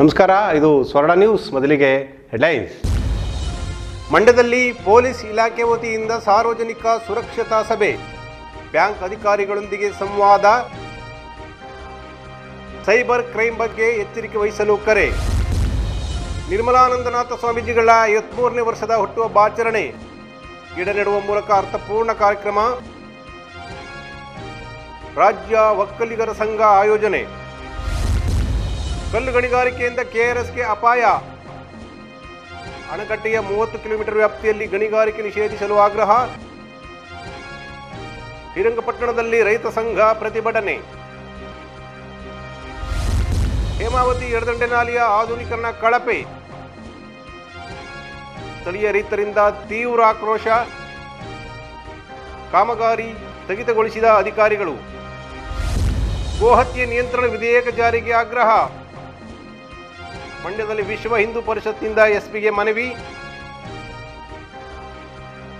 ನಮಸ್ಕಾರ, ಇದು ಸ್ವರ್ಣ ನ್ಯೂಸ್ ಮೊದಲಿಗೆ ಹೆಡ್ಲೈನ್ಸ್. ಮಂಡ್ಯದಲ್ಲಿ ಪೊಲೀಸ್ ಇಲಾಖೆ ವತಿಯಿಂದ ಸಾರ್ವಜನಿಕ ಸುರಕ್ಷತಾ ಸಭೆ. ಬ್ಯಾಂಕ್ ಅಧಿಕಾರಿಗಳೊಂದಿಗೆ ಸಂವಾದ. ಸೈಬರ್ ಕ್ರೈಮ್ ಬಗ್ಗೆ ಎಚ್ಚರಿಕೆ ವಹಿಸಲು ಕರೆ. ನಿರ್ಮಲಾನಂದನಾಥ ಸ್ವಾಮೀಜಿಗಳ ಐವತ್ಮೂರನೇ ವರ್ಷದ ಹುಟ್ಟುಹಬ್ಬ ಆಚರಣೆ. ಗಿಡ ನೆಡುವ ಮೂಲಕ ಅರ್ಥಪೂರ್ಣ ಕಾರ್ಯಕ್ರಮ. ರಾಜ್ಯ ಒಕ್ಕಲಿಗರ ಸಂಘ ಆಯೋಜನೆ. ಕಲ್ಲು ಗಣಿಗಾರಿಕೆಯಿಂದ ಕೆಆರ್ಎಸ್ಗೆ ಅಪಾಯ. ಅಣೆಕಟ್ಟೆಯ ಮೂವತ್ತು ಕಿಲೋಮೀಟರ್ ವ್ಯಾಪ್ತಿಯಲ್ಲಿ ಗಣಿಗಾರಿಕೆ ನಿಷೇಧಿಸಲು ಆಗ್ರಹ. ಶ್ರೀರಂಗಪಟ್ಟಣದಲ್ಲಿ ರೈತ ಸಂಘ ಪ್ರತಿಭಟನೆ. ಹೇಮಾವತಿ ಎಡದಂಡೆ ನಾಲೆಯ ಆಧುನೀಕರಣ ಕಳಪೆ. ಸ್ಥಳೀಯ ರೈತರಿಂದ ತೀವ್ರ ಆಕ್ರೋಶ. ಕಾಮಗಾರಿ ಸ್ಥಗಿತಗೊಳಿಸಿದ ಅಧಿಕಾರಿಗಳು. ಗೋಹತ್ಯೆ ನಿಯಂತ್ರಣ ವಿಧೇಯಕ ಜಾರಿಗೆ ಆಗ್ರಹ. ಮಂಡ್ಯದಲ್ಲಿ ವಿಶ್ವ ಹಿಂದೂ ಪರಿಷತ್ನಿಂದ ಎಸ್ಪಿಗೆ ಮನವಿ.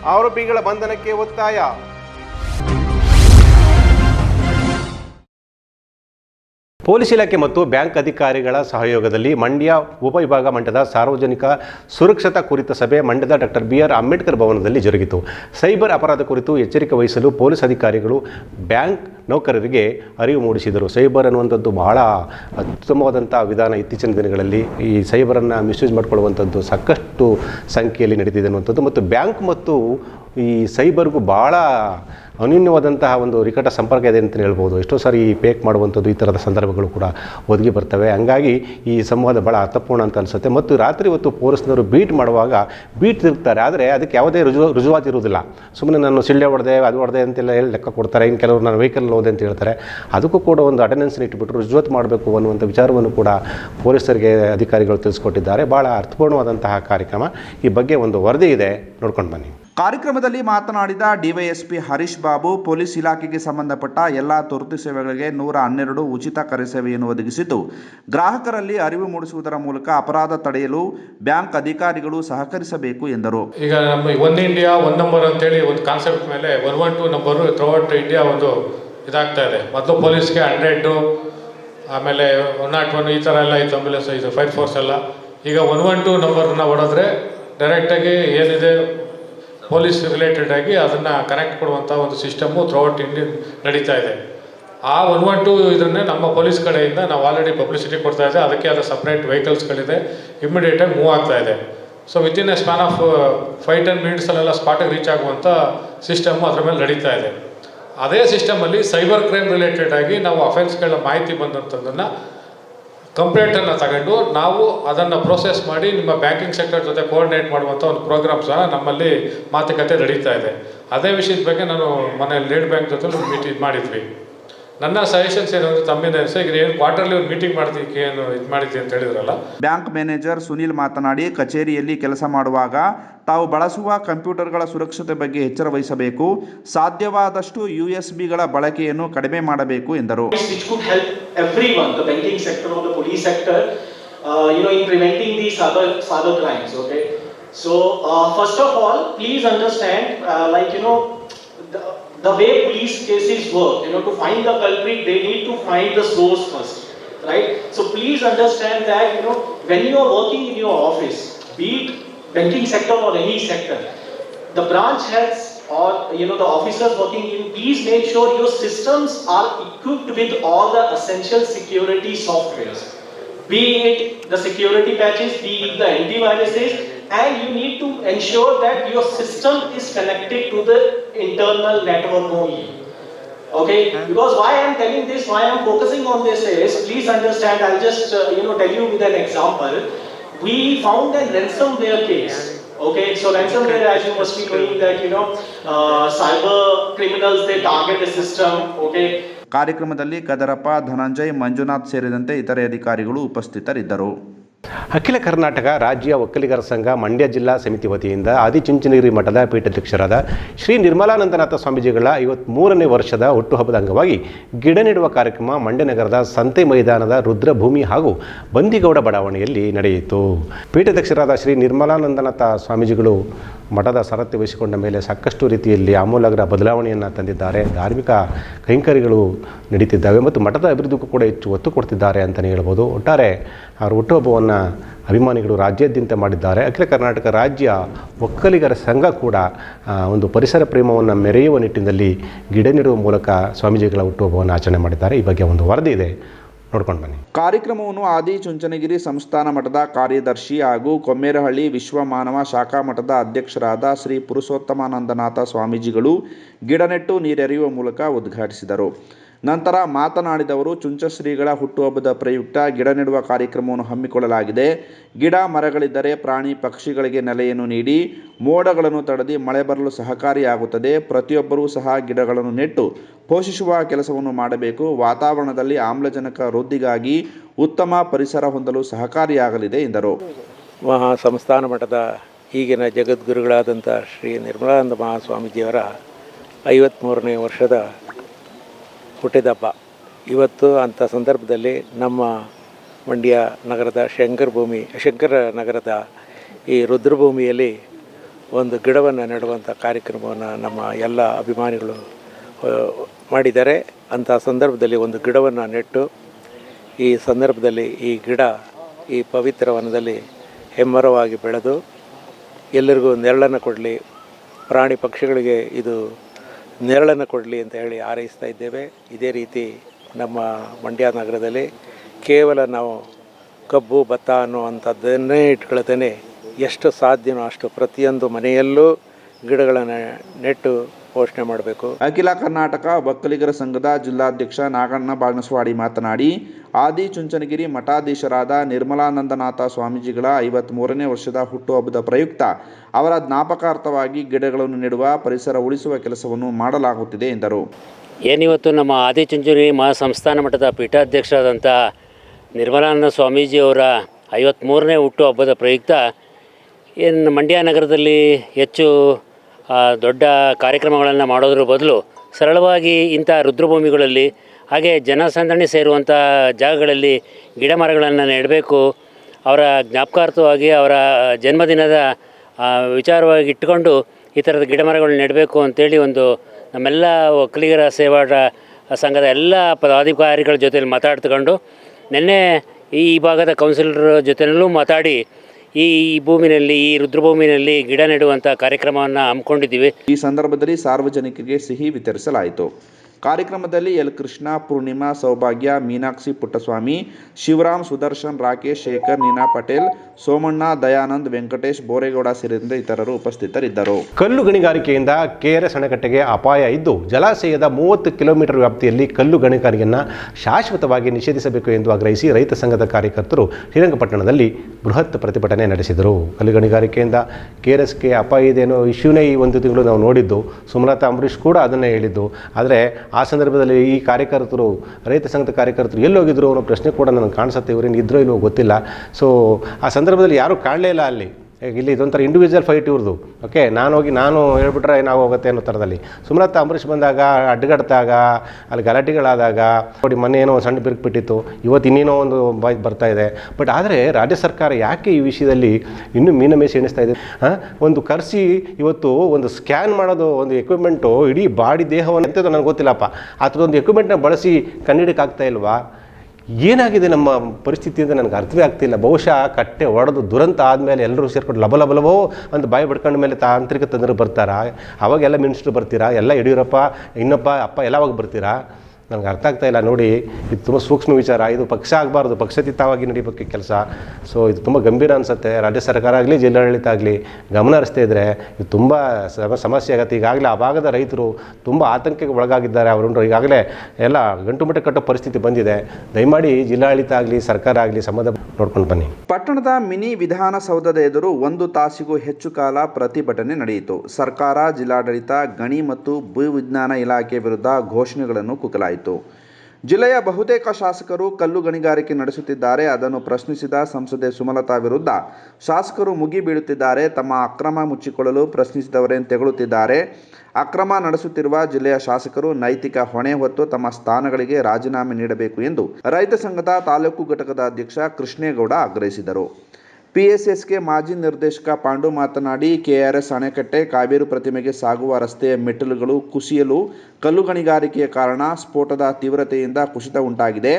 ಆರೋಪಿಗಳ ಬಂಧನಕ್ಕೆ ಒತ್ತಾಯ. ಪೊಲೀಸ್ ಇಲಾಖೆ ಮತ್ತು ಬ್ಯಾಂಕ್ ಅಧಿಕಾರಿಗಳ ಸಹಯೋಗದಲ್ಲಿ ಮಂಡ್ಯ ಉಪವಿಭಾಗ ಮಟ್ಟದ ಸಾರ್ವಜನಿಕ ಸುರಕ್ಷತಾ ಕುರಿತ ಸಭೆ ಮಂಡ್ಯದ ಡಾಕ್ಟರ್ ಬಿ ಆರ್ ಅಂಬೇಡ್ಕರ್ ಭವನದಲ್ಲಿ ಜರುಗಿತು. ಸೈಬರ್ ಅಪರಾಧ ಕುರಿತು ಎಚ್ಚರಿಕೆ ವಹಿಸಲು ಪೊಲೀಸ್ ಅಧಿಕಾರಿಗಳು ಬ್ಯಾಂಕ್ ನೌಕರರಿಗೆ ಅರಿವು ಮೂಡಿಸಿದರು. ಸೈಬರ್ ಅನ್ನುವಂಥದ್ದು ಬಹಳ ಅತ್ಯುತ್ತಮವಾದಂಥ ವಿಧಾನ ಇತ್ತೀಚಿನ ದಿನಗಳಲ್ಲಿ ಈ ಸೈಬರನ್ನು ಮಿಸ್ಯೂಸ್ ಮಾಡಿಕೊಳ್ಳುವಂಥದ್ದು ಸಾಕಷ್ಟು ಸಂಖ್ಯೆಯಲ್ಲಿ ನಡೀತಿದೆ ಅನ್ನುವಂಥದ್ದು. ಮತ್ತು ಬ್ಯಾಂಕ್ ಮತ್ತು ಈ ಸೈಬರ್ಗೂ ಭಾಳ ಅನ್ಯೂನ್ಯವಾದಂತಹ ಒಂದು ನಿಕಟ ಸಂಪರ್ಕ ಇದೆ ಅಂತಲೇ ಹೇಳ್ಬೋದು. ಎಷ್ಟೋ ಸಾರಿ ಈ ಪೇಕ್ ಮಾಡುವಂಥದ್ದು ಈ ಥರದ ಸಂದರ್ಭಗಳು ಕೂಡ ಒದಗಿ ಬರ್ತವೆ. ಹಂಗಾಗಿ ಈ ಸಂವಾದ ಭಾಳ ಅರ್ಥಪೂರ್ಣ ಅಂತ ಅನಿಸುತ್ತೆ. ಮತ್ತು ರಾತ್ರಿ ಹೊತ್ತು ಪೊಲೀಸ್ನವರು ಬೀಟ್ ಮಾಡುವಾಗ ಬೀಟ್ ತಿರುಗ್ತಾರೆ. ಆದರೆ ಅದಕ್ಕೆ ಯಾವುದೇ ರುಜು, ರುಜುವಾತು ಇರುವುದಿಲ್ಲ. ಸುಮ್ಮನೆ ನಾನು ಸಿಳ್ಳೆ ಹೊಡೆದೆ, ಅದು ಹೊಡೆದೆ ಅಂತೆಲ್ಲ ಹೇಳಿ ಲೆಕ್ಕ ಕೊಡ್ತಾರೆ. ಇನ್ನು ಕೆಲವರು ನಾನು ವೆಹಿಕಲ್ ಹೋದೆ ಅಂತ ಹೇಳ್ತಾರೆ. ಅದಕ್ಕೂ ಕೂಡ ಒಂದು ಅಟೆಂಡೆನ್ಸ್ ಇಟ್ಬಿಟ್ಟು ರುಜುವಾತು ಮಾಡಬೇಕು ಅನ್ನುವಂಥ ವಿಚಾರವನ್ನು ಕೂಡ ಪೊಲೀಸರಿಗೆ ಅಧಿಕಾರಿಗಳು ತಿಳಿಸ್ಕೊಟ್ಟಿದ್ದಾರೆ. ಭಾಳ ಅರ್ಥಪೂರ್ಣವಾದಂತಹ ಕಾರ್ಯಕ್ರಮ. ಈ ಬಗ್ಗೆ ಒಂದು ವರದಿ ಇದೆ. ನೋಡ್ಕೊಂಡು ಬನ್ನಿ. ಕಾರ್ಯಕ್ರಮದಲ್ಲಿ ಮಾತನಾಡಿದ ಡಿವೈಎಸ್ಪಿ ಹರೀಶ್ ಬಾಬು, ಪೊಲೀಸ್ ಇಲಾಖೆಗೆ ಸಂಬಂಧಪಟ್ಟ ಎಲ್ಲ ತುರ್ತು ಸೇವೆಗಳಿಗೆ ನೂರ ಹನ್ನೆರಡು ಉಚಿತ ಕರೆ ಸೇವೆಯನ್ನು ಒದಗಿಸಿದ್ದು, ಗ್ರಾಹಕರಲ್ಲಿ ಅರಿವು ಮೂಡಿಸುವುದರ ಮೂಲಕ ಅಪರಾಧ ತಡೆಯಲು ಬ್ಯಾಂಕ್ ಅಧಿಕಾರಿಗಳು ಸಹಕರಿಸಬೇಕು ಎಂದರು. ಈಗ ನಮ್ಮ ಒನ್ ಇಂಡಿಯಾ ಒನ್ ನಂಬರ್ ಅಂತೇಳಿ ಒಂದು ಕಾನ್ಸೆಪ್ಟ್ ಮೇಲೆ one one two number throughout India ಒಂದು ಇದಾಗ್ತಾ ಇದೆ. ಮೊದಲು ಪೊಲೀಸ್ಗೆ ಹಂಡ್ರೆಡ್ಡು ಆಮೇಲೆ ಒನ್ ನಾಟ್ ಒನ್ ಈ ಥರ ಎಲ್ಲ ಇತ್ತು ಆಮೇಲೆ ಇದು ಫೈರ್ ಫೋರ್ಸ್ ಎಲ್ಲ. ಈಗ ಒನ್ ಒನ್ ಟು ನಂಬರ್ನ ಹೊಡೆದ್ರೆ ಡೈರೆಕ್ಟಾಗಿ ಏನಿದೆ ಪೊಲೀಸ್ ರಿಲೇಟೆಡ್ ಆಗಿ ಅದನ್ನು ಕನೆಕ್ಟ್ ಕೊಡುವಂಥ ಒಂದು ಸಿಸ್ಟಮು ಥ್ರೂಔಟ್ ಇಂಡಿಯನ್ ನಡೀತಾ ಇದೆ. ಆ ಒನ್ ಒನ್ ಟು ಇದನ್ನೇ ನಮ್ಮ ಪೊಲೀಸ್ ಕಡೆಯಿಂದ ನಾವು ಆಲ್ರೆಡಿ ಪಬ್ಲಿಸಿಟಿ ಕೊಡ್ತಾ ಇದೆ ಅದಕ್ಕೆ ಆದ ಸಪ್ರೇಟ್ ವೆಹಿಕಲ್ಸ್ಗಳಿದೆ ಇಮ್ಮಿಡಿಯೇಟಾಗಿ ಮೂವ್ ಆಗ್ತಾ ಇದೆ. So in a span of five ten ಮಿನಿಟ್ಸಲ್ಲೆಲ್ಲ ಸ್ಪಾಟಿಗೆ ರೀಚ್ ಆಗುವಂಥ ಸಿಸ್ಟಮ್ ಅದರ ಮೇಲೆ ನಡೀತಾ ಇದೆ. ಅದೇ ಸಿಸ್ಟಮಲ್ಲಿ ಸೈಬರ್ ಕ್ರೈಮ್ ರಿಲೇಟೆಡ್ ಆಗಿ ನಾವು ಅಫೆನ್ಸ್ಗಳ ಮಾಹಿತಿ ಬಂದಂಥದ್ದನ್ನು ಕಂಪ್ಲೇಂಟನ್ನು ತಗೊಂಡು ನಾವು ಅದನ್ನು ಪ್ರೋಸೆಸ್ ಮಾಡಿ ನಿಮ್ಮ ಬ್ಯಾಂಕಿಂಗ್ ಸೆಕ್ಟರ್ ಜೊತೆ ಕೋಆರ್ಡಿನೇಟ್ ಮಾಡುವಂಥ ಒಂದು ಪ್ರೋಗ್ರಾಮ್ ಸಹ ನಮ್ಮಲ್ಲಿ ಮಾತುಕತೆ ನಡೀತಾ ಇದೆ. ಅದೇ ವಿಷಯದ ಬಗ್ಗೆ ನಾನು ಮನೆಯಲ್ಲಿ ಲೀಡ್ ಬ್ಯಾಂಕ್ ಜೊತೆ ಮೀಟಿಂಗ್ ಮಾಡಿದ್ವಿ. ನನ್ನ ಸಜೆಷನ್ಸ್ ಏನಂದ್ರೆ ತಮ್ಮಿಂದ ಸರ್ ಏನು ಕ್ವಾರ್ಟರ್ಲಿ ಒಂದು ಮೀಟಿಂಗ್ ಮಾಡ್ತೀವಿ ಏನು ಇದು ಮಾಡಿದ್ದೆ ಅಂತ ಹೇಳಿದ್ರಲ್ಲ? ಬ್ಯಾಂಕ್ ಮ್ಯಾನೇಜರ್ ಸುನಿಲ್ ಮಾತನಾಡಿ ಕಚೇರಿಯಲ್ಲಿ ಕೆಲಸ ಮಾಡುವಾಗ ತಾವು ಬಳಸುವ ಕಂಪ್ಯೂಟರ್ಗಳ ಸುರಕ್ಷತೆ ಬಗ್ಗೆ ಎಚ್ಚರ ವಹಿಸಬೇಕು. ಸಾಧ್ಯವಾದಷ್ಟು ಯು ಎಸ್ ಬಿಗಳ ಬಳಕೆಯನ್ನು ಕಡಿಮೆ ಮಾಡಬೇಕು ಎಂದರು. So first of all please understand like you know the, way police cases work. You know, to find the culprit, they need to find the source first, right? So please understand that you know when you are working in your office, be it banking sector or any sector, the branch heads or you know the officers working in please make sure your systems are equipped with all the essential security softwares be it the security patches be it the antiviruses and you need to ensure that your system is connected to the internal network only okay because why I am telling this why I am focusing on this is please understand i'll just uh, you know tell you with an example we found a ransomware case Okay, so ransomware, as you must be knowing that you know, uh, cyber criminals they target the system. Okay, ಕಾರ್ಯಕ್ರಮದಲ್ಲಿ ಕದರಪ್ಪ ಧನಂಜಯ್ ಮಂಜುನಾಥ್ ಸೇರಿದಂತೆ ಇತರೆ ಅಧಿಕಾರಿಗಳು ಉಪಸ್ಥಿತರಿದ್ದರು ಅಖಿಲ ಕರ್ನಾಟಕ ರಾಜ್ಯ ಒಕ್ಕಲಿಗರ ಸಂಘ ಮಂಡ್ಯ ಜಿಲ್ಲಾ ಸಮಿತಿ ವತಿಯಿಂದ ಆದಿಚುಂಚನಗಿರಿ ಮಠದ ಪೀಠಾಧ್ಯಕ್ಷರಾದ ಶ್ರೀ ನಿರ್ಮಲಾನಂದನಾಥ ಸ್ವಾಮೀಜಿಗಳ ಐವತ್ಮೂರನೇ ವರ್ಷದ ಹುಟ್ಟುಹಬ್ಬದ ಅಂಗವಾಗಿ ಗಿಡ ನೆಡುವ ಕಾರ್ಯಕ್ರಮ ಮಂಡ್ಯ ನಗರದ ಸಂತೆ ಮೈದಾನದ ರುದ್ರಭೂಮಿ ಹಾಗೂ ಬಂದಿಗೌಡ ಬಡಾವಣೆಯಲ್ಲಿ ನಡೆಯಿತು. ಪೀಠಾಧ್ಯಕ್ಷರಾದ ಶ್ರೀ ನಿರ್ಮಲಾನಂದನಾಥ ಸ್ವಾಮೀಜಿಗಳು ಮಠದ ಸಾರಥ್ಯ ವಹಿಸಿಕೊಂಡ ಮೇಲೆ ಸಾಕಷ್ಟು ರೀತಿಯಲ್ಲಿ ಆಮೂಲಾಗ್ರ ಬದಲಾವಣೆಯನ್ನು ತಂದಿದ್ದಾರೆ. ಧಾರ್ಮಿಕ ಕೈಂಕರ್ಯಗಳು ನಡೀತಿದ್ದಾವೆ ಮತ್ತು ಮಠದ ಅಭಿವೃದ್ಧಿಗೂ ಕೂಡ ಹೆಚ್ಚು ಒತ್ತು ಕೊಡ್ತಿದ್ದಾರೆ ಅಂತಲೇ ಹೇಳ್ಬೋದು. ಒಟ್ಟಾರೆ ಅವರ ಹುಟ್ಟುಹಬ್ಬವನ್ನು ಅಭಿಮಾನಿಗಳು ರಾಜ್ಯಾದ್ಯಂತ ಮಾಡಿದ್ದಾರೆ. ಅಖಿಲ ಕರ್ನಾಟಕ ರಾಜ್ಯ ಒಕ್ಕಲಿಗರ ಸಂಘ ಕೂಡ ಒಂದು ಪರಿಸರ ಪ್ರೇಮವನ್ನು ಮೆರೆಯುವ ನಿಟ್ಟಿನಲ್ಲಿ ಗಿಡ ನೆಡುವ ಮೂಲಕ ಸ್ವಾಮೀಜಿಗಳ ಹುಟ್ಟುಹಬ್ಬವನ್ನು ಆಚರಣೆ ಮಾಡಿದ್ದಾರೆ. ಈ ಬಗ್ಗೆ ಒಂದು ವರದಿ ಇದೆ. ನೋಡ್ಕೊಂಡು ಬನ್ನಿ. ಕಾರ್ಯಕ್ರಮವನ್ನು ಆದಿ ಚುಂಚನಗಿರಿ ಸಂಸ್ಥಾನ ಮಠದ ಕಾರ್ಯದರ್ಶಿ ಹಾಗೂ ಕೊಮ್ಮೇರಹಳ್ಳಿ ವಿಶ್ವಮಾನವ ಶಾಖಾ ಮಠದ ಅಧ್ಯಕ್ಷರಾದ ಶ್ರೀ ಪುರುಷೋತ್ತಮಾನಂದನಾಥ ಸ್ವಾಮೀಜಿಗಳು ಗಿಡನೆಟ್ಟು ನೀರೆರೆಯುವ ಮೂಲಕ ಉದ್ಘಾಟಿಸಿದರು. ನಂತರ ಮಾತನಾಡಿದವರು ಚುಂಚಶ್ರೀಗಳ ಹುಟ್ಟುಹಬ್ಬದ ಪ್ರಯುಕ್ತ ಗಿಡ ನೆಡುವ ಕಾರ್ಯಕ್ರಮವನ್ನು ಹಮ್ಮಿಕೊಳ್ಳಲಾಗಿದೆ. ಗಿಡ ಮರಗಳಿದ್ದರೆ ಪ್ರಾಣಿ ಪಕ್ಷಿಗಳಿಗೆ ನೆಲೆಯನ್ನು ನೀಡಿ ಮೋಡಗಳನ್ನು ತಡೆದಿ ಮಳೆ ಬರಲು ಸಹಕಾರಿಯಾಗುತ್ತದೆ. ಪ್ರತಿಯೊಬ್ಬರೂ ಸಹ ಗಿಡಗಳನ್ನು ನೆಟ್ಟು ಪೋಷಿಸುವ ಕೆಲಸವನ್ನು ಮಾಡಬೇಕು. ವಾತಾವರಣದಲ್ಲಿ ಆಮ್ಲಜನಕ ವೃದ್ಧಿಗಾಗಿ ಉತ್ತಮ ಪರಿಸರ ಹೊಂದಲು ಸಹಕಾರಿಯಾಗಲಿದೆ ಎಂದರು. ಮಹಾ ಸಂಸ್ಥಾನ ಮಠದ ಈಗಿನ ಜಗದ್ಗುರುಗಳಾದಂಥ ಶ್ರೀ ನಿರ್ಮಲಾನಂದ ಮಹಾಸ್ವಾಮೀಜಿಯವರ ಐವತ್ತ್ಮೂರನೇ ವರ್ಷದ ಹುಟ್ಟಿದಬ್ಬ ಇವತ್ತು ಅಂಥ ಸಂದರ್ಭದಲ್ಲಿ ನಮ್ಮ ಮಂಡ್ಯ ನಗರದ ಶಂಕರ ಭೂಮಿ, ಶಂಕರ ನಗರದ ಈ ರುದ್ರಭೂಮಿಯಲ್ಲಿ ಒಂದು ಗಿಡವನ್ನು ನೆಡುವಂಥ ಕಾರ್ಯಕ್ರಮವನ್ನು ನಮ್ಮ ಎಲ್ಲ ಅಭಿಮಾನಿಗಳು ಮಾಡಿದ್ದಾರೆ. ಅಂಥ ಸಂದರ್ಭದಲ್ಲಿ ಒಂದು ಗಿಡವನ್ನು ನೆಟ್ಟು, ಈ ಸಂದರ್ಭದಲ್ಲಿ ಈ ಗಿಡ ಈ ಪವಿತ್ರ ವನದಲ್ಲಿ ಹೆಮ್ಮರವಾಗಿ ಬೆಳೆದು, ಎಲ್ಲರಿಗೂ ನೆರಳನ್ನು ಕೊಡಲಿ. ಪ್ರಾಣಿ ಪಕ್ಷಿಗಳಿಗೆ ಇದು ನೆರಳನ್ನು ಕೊಡಲಿ ಅಂತ ಹೇಳಿ ಹಾರೈಸ್ತಾ ಇದ್ದೇವೆ. ಇದೇ ರೀತಿ ನಮ್ಮ ಮಂಡ್ಯ ನಗರದಲ್ಲಿ ಕೇವಲ ನಾವು ಕಬ್ಬು, ಭತ್ತ ಅನ್ನುವಂಥದ್ದನ್ನೇ ಇಟ್ಕೊಳ್ತೇನೆ. ಎಷ್ಟು ಸಾಧ್ಯನೋ ಅಷ್ಟು ಪ್ರತಿಯೊಂದು ಮನೆಯಲ್ಲೂ ಗಿಡಗಳನ್ನು ನೆಟ್ಟು ಪೋಷಣೆ ಮಾಡಬೇಕು. ಅಖಿಲ ಕರ್ನಾಟಕ ಒಕ್ಕಲಿಗರ ಸಂಘದ ಜಿಲ್ಲಾಧ್ಯಕ್ಷ ನಾಗಣ್ಣ ಬಾಣಸ್ವಾಡಿ ಮಾತನಾಡಿ ಆದಿ ಚುಂಚನಗಿರಿ ಮಠಾಧೀಶರಾದ ನಿರ್ಮಲಾನಂದನಾಥ ಸ್ವಾಮೀಜಿಗಳ ಐವತ್ಮೂರನೇ ವರ್ಷದ ಹುಟ್ಟುಹಬ್ಬದ ಪ್ರಯುಕ್ತ ಅವರ ಜ್ಞಾಪಕಾರ್ಥವಾಗಿ ಗಿಡಗಳನ್ನು ನೆಡುವ ಪರಿಸರ ಉಳಿಸುವ ಕೆಲಸವನ್ನು ಮಾಡಲಾಗುತ್ತಿದೆ ಎಂದರು. ಏನಿವತ್ತು ನಮ್ಮ ಆದಿ ಚುಂಚನಗಿರಿ ಮಹಾಸಂಸ್ಥಾನ ಮಠದ ಪೀಠಾಧ್ಯಕ್ಷರಾದಂಥ ನಿರ್ಮಲಾನಂದ ಸ್ವಾಮೀಜಿಯವರ ಐವತ್ತ್ಮೂರನೇ ಹುಟ್ಟುಹಬ್ಬದ ಪ್ರಯುಕ್ತ ಏನು ಮಂಡ್ಯ ನಗರದಲ್ಲಿ ಹೆಚ್ಚು ದೊಡ್ಡ ಕಾರ್ಯಕ್ರಮಗಳನ್ನು ಮಾಡೋದ್ರ ಬದಲು ಸರಳವಾಗಿ ಇಂಥ ರುದ್ರಭೂಮಿಗಳಲ್ಲಿ, ಹಾಗೆ ಜನಸಂದಣಿ ಸೇರುವಂಥ ಜಾಗಗಳಲ್ಲಿ ಗಿಡ ಮರಗಳನ್ನು ನೆಡಬೇಕು. ಅವರ ಜ್ಞಾಪಕಾರ್ಥವಾಗಿ ಅವರ ಜನ್ಮದಿನದ ವಿಚಾರವಾಗಿ ಇಟ್ಕೊಂಡು ಈ ಥರದ ಗಿಡ ಮರಗಳು ನೆಡಬೇಕು ಅಂತೇಳಿ ಒಂದು ನಮ್ಮೆಲ್ಲ ಒಕ್ಕಲಿಗರ ಸೇವಾ ಸಂಘದ ಎಲ್ಲ ಪದಾಧಿಕಾರಿಗಳ ಜೊತೆಲಿ ಮಾತಾಡ್ತಕೊಂಡು, ನಿನ್ನೆ ಈ ಭಾಗದ ಕೌನ್ಸಿಲರ್ ಜೊತೆಯಲ್ಲೂ ಮಾತಾಡಿ ಈ ಭೂಮಿನಲ್ಲಿ ಈ ರುದ್ರಭೂಮಿನಲ್ಲಿ ಗಿಡ ನೆಡುವಂಥ ಕಾರ್ಯಕ್ರಮವನ್ನು ಹಮ್ಮಿಕೊಂಡಿದ್ದೀವಿ. ಈ ಸಂದರ್ಭದಲ್ಲಿ ಸಾರ್ವಜನಿಕರಿಗೆ ಸಿಹಿ ವಿತರಿಸಲಾಯಿತು. ಕಾರ್ಯಕ್ರಮದಲ್ಲಿ ಎಲ್ ಕೃಷ್ಣ, ಪೂರ್ಣಿಮಾ, ಸೌಭಾಗ್ಯ, ಮೀನಾಕ್ಷಿ ಪುಟ್ಟಸ್ವಾಮಿ, ಶಿವರಾಮ್, ಸುದರ್ಶನ್, ರಾಕೇಶ್, ಶೇಖರ್, ನೀನಾ ಪಟೇಲ್, ಸೋಮಣ್ಣ, ದಯಾನಂದ್, ವೆಂಕಟೇಶ್, ಬೋರೇಗೌಡ ಸೇರಿದಂತೆ ಇತರರು ಉಪಸ್ಥಿತರಿದ್ದರು. ಕಲ್ಲು ಗಣಿಗಾರಿಕೆಯಿಂದ ಕೆಆರ್ಎಸ್ ಅಣೆಕಟ್ಟೆಗೆ ಅಪಾಯ ಇದ್ದು, ಜಲಾಶಯದ ಮೂವತ್ತು ಕಿಲೋಮೀಟರ್ ವ್ಯಾಪ್ತಿಯಲ್ಲಿ ಕಲ್ಲು ಗಣಿಗಾರಿಕೆಯನ್ನು ಶಾಶ್ವತವಾಗಿ ನಿಷೇಧಿಸಬೇಕು ಎಂದು ಆಗ್ರಹಿಸಿ ರೈತ ಸಂಘದ ಕಾರ್ಯಕರ್ತರು ಶ್ರೀರಂಗಪಟ್ಟಣದಲ್ಲಿ ಬೃಹತ್ ಪ್ರತಿಭಟನೆ ನಡೆಸಿದರು. ಕಲ್ಲು ಗಣಿಗಾರಿಕೆಯಿಂದ ಕೆಆರ್ಎಸ್ಗೆ ಅಪಾಯ ಇದೆ ಅನ್ನೋ ಇಶ್ಯೂನೇ ಈ ಒಂದು ತಿಂಗಳು ನಾವು ನೋಡಿದ್ದು. ಸುಮಲತಾ ಅಂಬರೀಷ್ ಕೂಡ ಅದನ್ನೇ ಹೇಳಿದ್ದು. ಆದರೆ ಆ ಸಂದರ್ಭದಲ್ಲಿ ಈ ಕಾರ್ಯಕರ್ತರು, ರೈತ ಸಂಘದ ಕಾರ್ಯಕರ್ತರು ಎಲ್ಲಿ ಹೋಗಿದ್ರು ಅನ್ನೋ ಪ್ರಶ್ನೆ ಕೂಡ ನನಗೆ ಕಾಣಿಸುತ್ತೆ ಇವ್ರೇನು ಇದ್ರೋ ಇಲ್ವೋ ಗೊತ್ತಿಲ್ಲ. ಸೊ ಆ ಸಂದರ್ಭದಲ್ಲಿ ಯಾರೂ ಕಾಣಲೇ ಇಲ್ಲ ಅಲ್ಲಿ. ಇಲ್ಲಿ ಇದೊಂಥರ ಇಂಡಿವಿಜುವಲ್ ಫೈಟ್ ಇವ್ರದ್ದು ಓಕೆ ನಾನು ಹೋಗಿ ನಾನು ಹೇಳ್ಬಿಟ್ರೆ ನಾವು ಹೋಗುತ್ತೆ ಅನ್ನೋ ಥರದಲ್ಲಿ. ಸುಮ್ರತ್ ಅಂಬರೀಷ್ ಬಂದಾಗ ಅಡ್ಡಗಡ್ತಾಗ ಅಲ್ಲಿ ಗಲಾಟೆಗಳಾದಾಗ, ನೋಡಿ ಮೊನ್ನೆ ಏನೋ ಸಣ್ಣ ಬಿರುಕು ಬಿಟ್ಟಿತ್ತು, ಇವತ್ತು ಇನ್ನೇನೋ ಒಂದು ಬಾಯ್ ಬರ್ತಾ ಇದೆ. ಬಟ್ ಆದರೆ ರಾಜ್ಯ ಸರ್ಕಾರ ಯಾಕೆ ಈ ವಿಷಯದಲ್ಲಿ ಇನ್ನೂ ಮೀನಮೇಷ ಎಣಿಸ್ತಾ ಇದೆ? ಒಂದು ಕರೆಸಿ ಇವತ್ತು ಒಂದು ಸ್ಕ್ಯಾನ್ ಮಾಡೋದು, ಒಂದು ಎಕ್ವಿಪ್ಮೆಂಟು ಇಡೀ ಬಾಡಿ ದೇಹವನ್ನು ಅಂತ ನನಗೆ ಗೊತ್ತಿಲ್ಲಪ್ಪ. ಆ ಥರದೊಂದು ಎಕ್ವಿಪ್ಮೆಂಟ್ನ ಬಳಸಿ ಕನ್ನಡಕ್ಕೆ ಆಗ್ತಾ ಇಲ್ವಾ? ಏನಾಗಿದೆ ನಮ್ಮ ಪರಿಸ್ಥಿತಿ ಅಂತ ನನಗೆ ಅರ್ಥವೇ ಆಗ್ತಿಲ್ಲ ಬಹುಶಃ ಕಟ್ಟೆ ಒಡೆದು ದುರಂತ ಆದಮೇಲೆ ಎಲ್ಲರೂ ಸೇರ್ಕೊಂಡು ಲಬ ಲಬಲವೋ ಅಂತ ಬಾಯಿ ಬಿಡ್ಕೊಂಡ ಮೇಲೆ ತಾಂತ್ರಿಕ ತಂದರು ಬರ್ತಾರಾ? ಅವಾಗೆಲ್ಲ ಮಿನಿಸ್ಟ್ರು ಬರ್ತೀರಾ? ಎಲ್ಲ ಯಡಿಯೂರಪ್ಪ, ಇನ್ನೊಬ್ಬ ಅಪ್ಪ ಎಲ್ಲವಾಗ ಬರ್ತೀರಾ? ನನಗೆ ಅರ್ಥ ಆಗ್ತಾ ಇಲ್ಲ. ನೋಡಿ, ಇದು ತುಂಬ ಸೂಕ್ಷ್ಮ ವಿಚಾರ. ಇದು ಪಕ್ಷ ಆಗಬಾರ್ದು ಪಕ್ಷತೀತವಾಗಿ ನಡೀಬೇಕು ಕೆಲಸ. ಸೊ ಇದು ತುಂಬ ಗಂಭೀರ ಅನಿಸುತ್ತೆ. ರಾಜ್ಯ ಸರ್ಕಾರ ಆಗಲಿ, ಜಿಲ್ಲಾಡಳಿತ ಆಗಲಿ, ಗಮನ ಹರಿಸ್ತಾ ಇದ್ದರೆ ಇದು ತುಂಬ ಸಮಸ್ಯೆ ಆಗುತ್ತೆ. ಈಗಾಗಲೇ ಆ ಭಾಗದ ರೈತರು ತುಂಬ ಆತಂಕಕ್ಕೆ ಒಳಗಾಗಿದ್ದಾರೆ. ಅವರು ಈಗಾಗಲೇ ಎಲ್ಲ ಗಂಟು ಮಟ್ಟ ಕಟ್ಟೋ ಪರಿಸ್ಥಿತಿ ಬಂದಿದೆ. ದಯಮಾಡಿ ಜಿಲ್ಲಾಡಳಿತ ಆಗಲಿ, ಸರ್ಕಾರ ಆಗಲಿ, ಸಂಬಂಧ ನೋಡ್ಕೊಂಡು ಬನ್ನಿ. ಪಟ್ಟಣದ ಮಿನಿ ವಿಧಾನಸೌಧದ ಎದುರು ಒಂದು ತಾಸಿಗೂ ಹೆಚ್ಚು ಕಾಲ ಪ್ರತಿಭಟನೆ ನಡೆಯಿತು. ಸರ್ಕಾರ, ಜಿಲ್ಲಾಡಳಿತ, ಗಣಿ ಮತ್ತು ಭೂವಿಜ್ಞಾನ ಇಲಾಖೆ ವಿರುದ್ಧ ಘೋಷಣೆಗಳನ್ನು ಕೂಗಲಾಯಿತು ಜಿಲ್ಲೆಯ ಬಹುತೇಕ ಶಾಸಕರು ಕಲ್ಲು ಗಣಿಗಾರಿಕೆ ನಡೆಸುತ್ತಿದ್ದಾರೆ. ಅದನ್ನು ಪ್ರಶ್ನಿಸಿದ ಸಂಸದೆ ಸುಮಲತಾ ವಿರುದ್ಧ ಶಾಸಕರು ಮುಗಿ ಬೀಳುತ್ತಿದ್ದಾರೆ. ತಮ್ಮ ಅಕ್ರಮ ಮುಚ್ಚಿಕೊಳ್ಳಲು ಪ್ರಶ್ನಿಸಿದವರೇ ತೆಗಳುತ್ತಿದ್ದಾರೆ. ಅಕ್ರಮ ನಡೆಸುತ್ತಿರುವ ಜಿಲ್ಲೆಯ ಶಾಸಕರು ನೈತಿಕ ಹೊಣೆ ಹೊತ್ತು ತಮ್ಮ ಸ್ಥಾನಗಳಿಗೆ ರಾಜೀನಾಮೆ ನೀಡಬೇಕು ಎಂದು ರೈತ ಸಂಘದ ತಾಲೂಕು ಘಟಕದ ಅಧ್ಯಕ್ಷ ಕೃಷ್ಣೇಗೌಡ ಆಗ್ರಹಿಸಿದರು. ಪಿಎಸ್ಎಸ್ಗೆ ಮಾಜಿ ನಿರ್ದೇಶಕ ಪಾಂಡು ಮಾತನಾಡಿ, ಕೆಆರ್ಎಸ್ ಅಣೆಕಟ್ಟೆ ಕಾವೇರಿ ಪ್ರತಿಮೆಗೆ ಸಾಗುವ ರಸ್ತೆಯ ಮೆಟ್ಟಿಲುಗಳು ಕುಸಿಯಲು ಕಲ್ಲು ಗಣಿಗಾರಿಕೆಯ ಕಾರಣ ಸ್ಫೋಟದ ತೀವ್ರತೆಯಿಂದ ಕುಸಿತ ಉಂಟಾಗಿದೆ.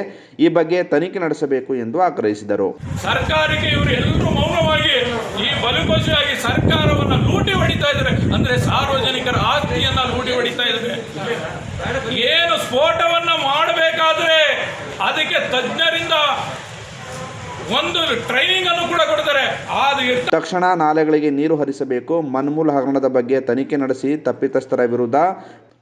ಈ ಬಗ್ಗೆ ತನಿಖೆ ನಡೆಸಬೇಕು ಎಂದು ಆಗ್ರಹಿಸಿದರು. ಸರ್ಕಾರಕ್ಕೆ ಇವರು ಎಲ್ಲರೂ ಮೌನವಾಗಿ ಈ ಬಲಿಪಶುವಾಗಿ ಸರ್ಕಾರವನ್ನ ಲೂಟಿ ಹೊಡಿತಾ ಇದ್ದಾರೆ. ಅಂದ್ರೆ ಸಾರ್ವಜನಿಕರ ಆಸ್ತಿಯನ್ನ ಲೂಟಿ ಹೊಡಿತಾ ಇದ್ದಾರೆ. ಏನು ಸ್ಫೋಟವನ್ನ ಮಾಡಬೇಕಾದ್ರೆ ಅದಕ್ಕೆ ತಜ್ಞರಿಂದ ಒಂದು ಟ್ರೈನಿಂಗ್ ಅನ್ನು ಕೂಡ ಕೊಡ್ತಾರೆ. ತಕ್ಷಣ ನಾಲೆಗಳಿಗೆ ನೀರು ಹರಿಸಬೇಕು. ಮನ್ಮೂಲ ಹಗರಣದ ಬಗ್ಗೆ ತನಿಖೆ ನಡೆಸಿ ತಪ್ಪಿತಸ್ಥರ ವಿರುದ್ಧ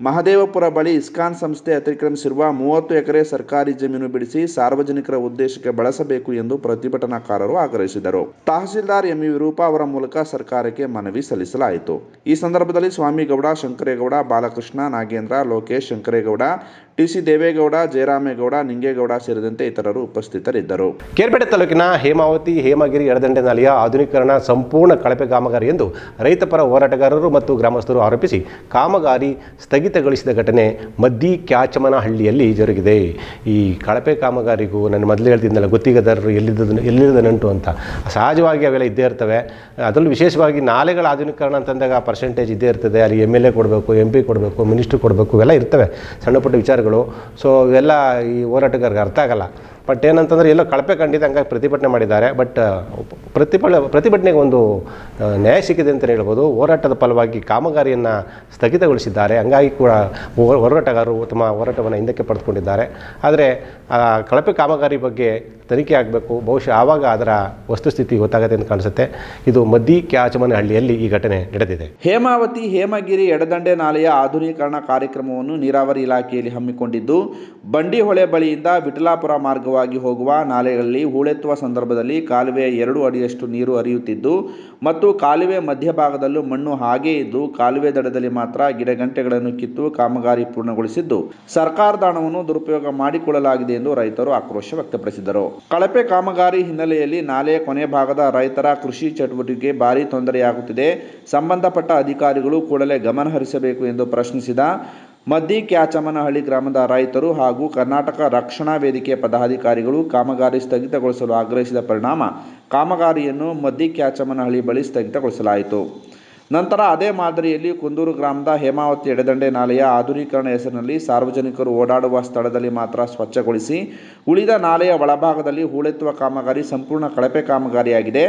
ಮಹದೇವಪುರ ಬಳಿ ಇಸ್ಕಾನ್ ಸಂಸ್ಥೆ ಅತಿಕ್ರಮಿಸಿರುವ ಮೂವತ್ತು ಎಕರೆ ಸರ್ಕಾರಿ ಜಮೀನು ಬಿಡಿಸಿ ಸಾರ್ವಜನಿಕರ ಉದ್ದೇಶಕ್ಕೆ ಬಳಸಬೇಕು ಎಂದು ಪ್ರತಿಭಟನಾಕಾರರು ಆಗ್ರಹಿಸಿದರು. ತಹಸೀಲ್ದಾರ್ ಎಂಇ ವಿರೂಪ ಅವರ ಮೂಲಕ ಸರ್ಕಾರಕ್ಕೆ ಮನವಿ ಸಲ್ಲಿಸಲಾಯಿತು. ಈ ಸಂದರ್ಭದಲ್ಲಿ ಸ್ವಾಮಿಗೌಡ, ಶಂಕರೇಗೌಡ, ಬಾಲಕೃಷ್ಣ, ನಾಗೇಂದ್ರ, ಲೋಕೇಶ್ ಶಂಕರೇಗೌಡ ಟಿಸಿ ದೇವೇಗೌಡ, ಜಯರಾಮೇಗೌಡ, ನಿಂಗೇಗೌಡ ಸೇರಿದಂತೆ ಇತರರು ಉಪಸ್ಥಿತರಿದ್ದರು. ಕೇರ್ಪೇಟೆ ತಾಲೂಕಿನ ಹೇಮಾವತಿ, ಹೇಮಗಿರಿ ಎಡದಂಡೆ ನಾಲೆಯ ಆಧುನೀಕರಣ ಸಂಪೂರ್ಣ ಕಳಪೆ ಕಾಮಗಾರಿ ಎಂದು ರೈತಪರ ಹೋರಾಟಗಾರರು ಮತ್ತು ಗ್ರಾಮಸ್ಥರು ಆರೋಪಿಸಿ ಕಾಮಗಾರಿ ಸ್ಥಗಿತಗೊಳಿಸಿದ ಘಟನೆ ಮದ್ದಿ ಕ್ಯಾಚಮನಹಳ್ಳಿಯಲ್ಲಿ ಜರುಗಿದೆ. ಈ ಕಳಪೆ ಕಾಮಗಾರಿಗೂ ನಾನು ಮೊದಲು ಹೇಳ್ತಿದ್ದೆನಲ್ಲ ಗುತ್ತಿಗೆದಾರರು ಎಲ್ಲಿದ್ದ ಎಲ್ಲಿಲ್ಲದ ನಂಟು ಅಂತ. ಸಹಜವಾಗಿ ಅವೆಲ್ಲ ಇದ್ದೇ ಇರ್ತವೆ. ಅದರಲ್ಲೂ ವಿಶೇಷವಾಗಿ ನಾಲೆಗಳ ಆಧುನೀಕರಣ ಅಂತಂದಾಗ ಆ ಪರ್ಸೆಂಟೇಜ್ ಇದ್ದೇ ಇರ್ತದೆ. ಅಲ್ಲಿ ಎಂ ಎಲ್ ಎ ಕೊಡಬೇಕು ಎಂ ಪಿ ಕೊಡಬೇಕು ಮಿನಿಸ್ಟ್ರ್ ಕೊಡಬೇಕು, ಇವೆಲ್ಲ ಇರ್ತವೆ ಸಣ್ಣ ಪುಟ್ಟ ವಿಚಾರಗಳು. ಸೊ ಇವೆಲ್ಲ ಈ ಹೋರಾಟಗಾರರಿಗೆ ಅರ್ಥ ಆಗಲ್ಲ. ಬಟ್ ಏನಂತಂದರೆ ಎಲ್ಲೋ ಕಳಪೆ ಕಂಡಿದೆ ಹಂಗಾಗಿ ಪ್ರತಿಭಟನೆ ಮಾಡಿದ್ದಾರೆ. ಬಟ್ ಪ್ರತಿಭಟ ಪ್ರತಿಭಟನೆಗೆ ಒಂದು ನ್ಯಾಯ ಸಿಕ್ಕಿದೆ ಅಂತಲೇ ಹೇಳ್ಬೋದು. ಹೋರಾಟದ ಫಲವಾಗಿ ಕಾಮಗಾರಿಯನ್ನು ಸ್ಥಗಿತಗೊಳಿಸಿದ್ದಾರೆ. ಹಂಗಾಗಿ ಕೂಡ ಹೋರಾಟಗಾರರು ತಮ್ಮ ಹೋರಾಟವನ್ನು ಹಿಂದಕ್ಕೆ ಪಡೆದುಕೊಂಡಿದ್ದಾರೆ. ಆದರೆ ಕಳಪೆ ಕಾಮಗಾರಿ ಬಗ್ಗೆ ತನಿಖೆ ಆಗಬೇಕು. ಬಹುಶಃ ಆವಾಗ ಅದರ ವಸ್ತುಸ್ಥಿತಿ ಗೊತ್ತಾಗುತ್ತೆ ಅಂತ ಕಾಣಿಸುತ್ತೆ. ಇದು ಮದ್ದಿ ಕ್ಯಾಚಮನಹಳ್ಳಿಯಲ್ಲಿ ಈ ಘಟನೆ ನಡೆದಿದೆ. ಹೇಮಾವತಿ, ಹೇಮಗಿರಿ, ಎಡದಂಡೆ ನಾಲೆಯ ಆಧುನೀಕರಣ ಕಾರ್ಯಕ್ರಮವನ್ನು ನೀರಾವರಿ ಇಲಾಖೆಯಲ್ಲಿ ಹಮ್ಮಿಕೊಂಡಿದ್ದು, ಬಂಡಿಹೊಳೆ ಬಳಿಯಿಂದ ವಿಠಲಾಪುರ ಮಾರ್ಗವಾಗಿ ಹೋಗುವ ನಾಲೆಗಳಲ್ಲಿ ಹೂಳೆತ್ತುವ ಸಂದರ್ಭದಲ್ಲಿ ಕಾಲುವೆ ಎರಡು ಅಡಿಯಷ್ಟು ನೀರು ಹರಿಯುತ್ತಿದ್ದು, ಮತ್ತು ಕಾಲುವೆ ಮಧ್ಯಭಾಗದಲ್ಲೂ ಮಣ್ಣು ಹಾಗೇ ಇದ್ದು, ಕಾಲುವೆ ದಡದಲ್ಲಿ ಮಾತ್ರ ಗಿಡಗಂಟೆಗಳನ್ನು ಕಿತ್ತು ಕಾಮಗಾರಿ ಪೂರ್ಣಗೊಳಿಸಿದ್ದು. ಸರ್ಕಾರದ ಹಣವನ್ನು ದುರುಪಯೋಗ ಮಾಡಿಕೊಳ್ಳಲಾಗಿದೆ ಎಂದು ರೈತರು ಆಕ್ರೋಶ ವ್ಯಕ್ತಪಡಿಸಿದರು. ಕಳಪೆ ಕಾಮಗಾರಿ ಹಿನ್ನೆಲೆಯಲ್ಲಿ ನಾಲೆಯ ಕೊನೆ ಭಾಗದ ರೈತರ ಕೃಷಿ ಚಟುವಟಿಕೆ ಭಾರಿ ತೊಂದರೆಯಾಗುತ್ತಿದೆ. ಸಂಬಂಧಪಟ್ಟ ಅಧಿಕಾರಿಗಳು ಕೂಡಲೇ ಗಮನ ಹರಿಸಬೇಕು ಎಂದು ಪ್ರಶ್ನಿಸಿದ ಮದ್ದಿ ಕ್ಯಾಚಮ್ಮನಹಳ್ಳಿ ಗ್ರಾಮದ ರೈತರು ಹಾಗೂ ಕರ್ನಾಟಕ ರಕ್ಷಣಾ ವೇದಿಕೆಯ ಪದಾಧಿಕಾರಿಗಳು ಕಾಮಗಾರಿ ಸ್ಥಗಿತಗೊಳಿಸಲು ಆಗ್ರಹಿಸಿದ ಪರಿಣಾಮ, ಕಾಮಗಾರಿಯನ್ನು ಮದ್ದಿ ಕ್ಯಾಚಮ್ಮನಹಳ್ಳಿ ಬಳಿ ಸ್ಥಗಿತಗೊಳಿಸಲಾಯಿತು. ನಂತರ ಅದೇ ಮಾದರಿಯಲ್ಲಿ ಕುಂದೂರು ಗ್ರಾಮದ ಹೇಮಾವತಿ ಎಡದಂಡೆ ನಾಲೆಯ ಆಧುನೀಕರಣ ಹೆಸರಿನಲ್ಲಿ ಸಾರ್ವಜನಿಕರು ಓಡಾಡುವ ಸ್ಥಳದಲ್ಲಿ ಮಾತ್ರ ಸ್ವಚ್ಛಗೊಳಿಸಿ, ಉಳಿದ ನಾಲೆಯ ಒಳಭಾಗದಲ್ಲಿ ಹೂಳೆತ್ತುವ ಕಾಮಗಾರಿ ಸಂಪೂರ್ಣ ಕಳಪೆ ಕಾಮಗಾರಿಯಾಗಿದೆ.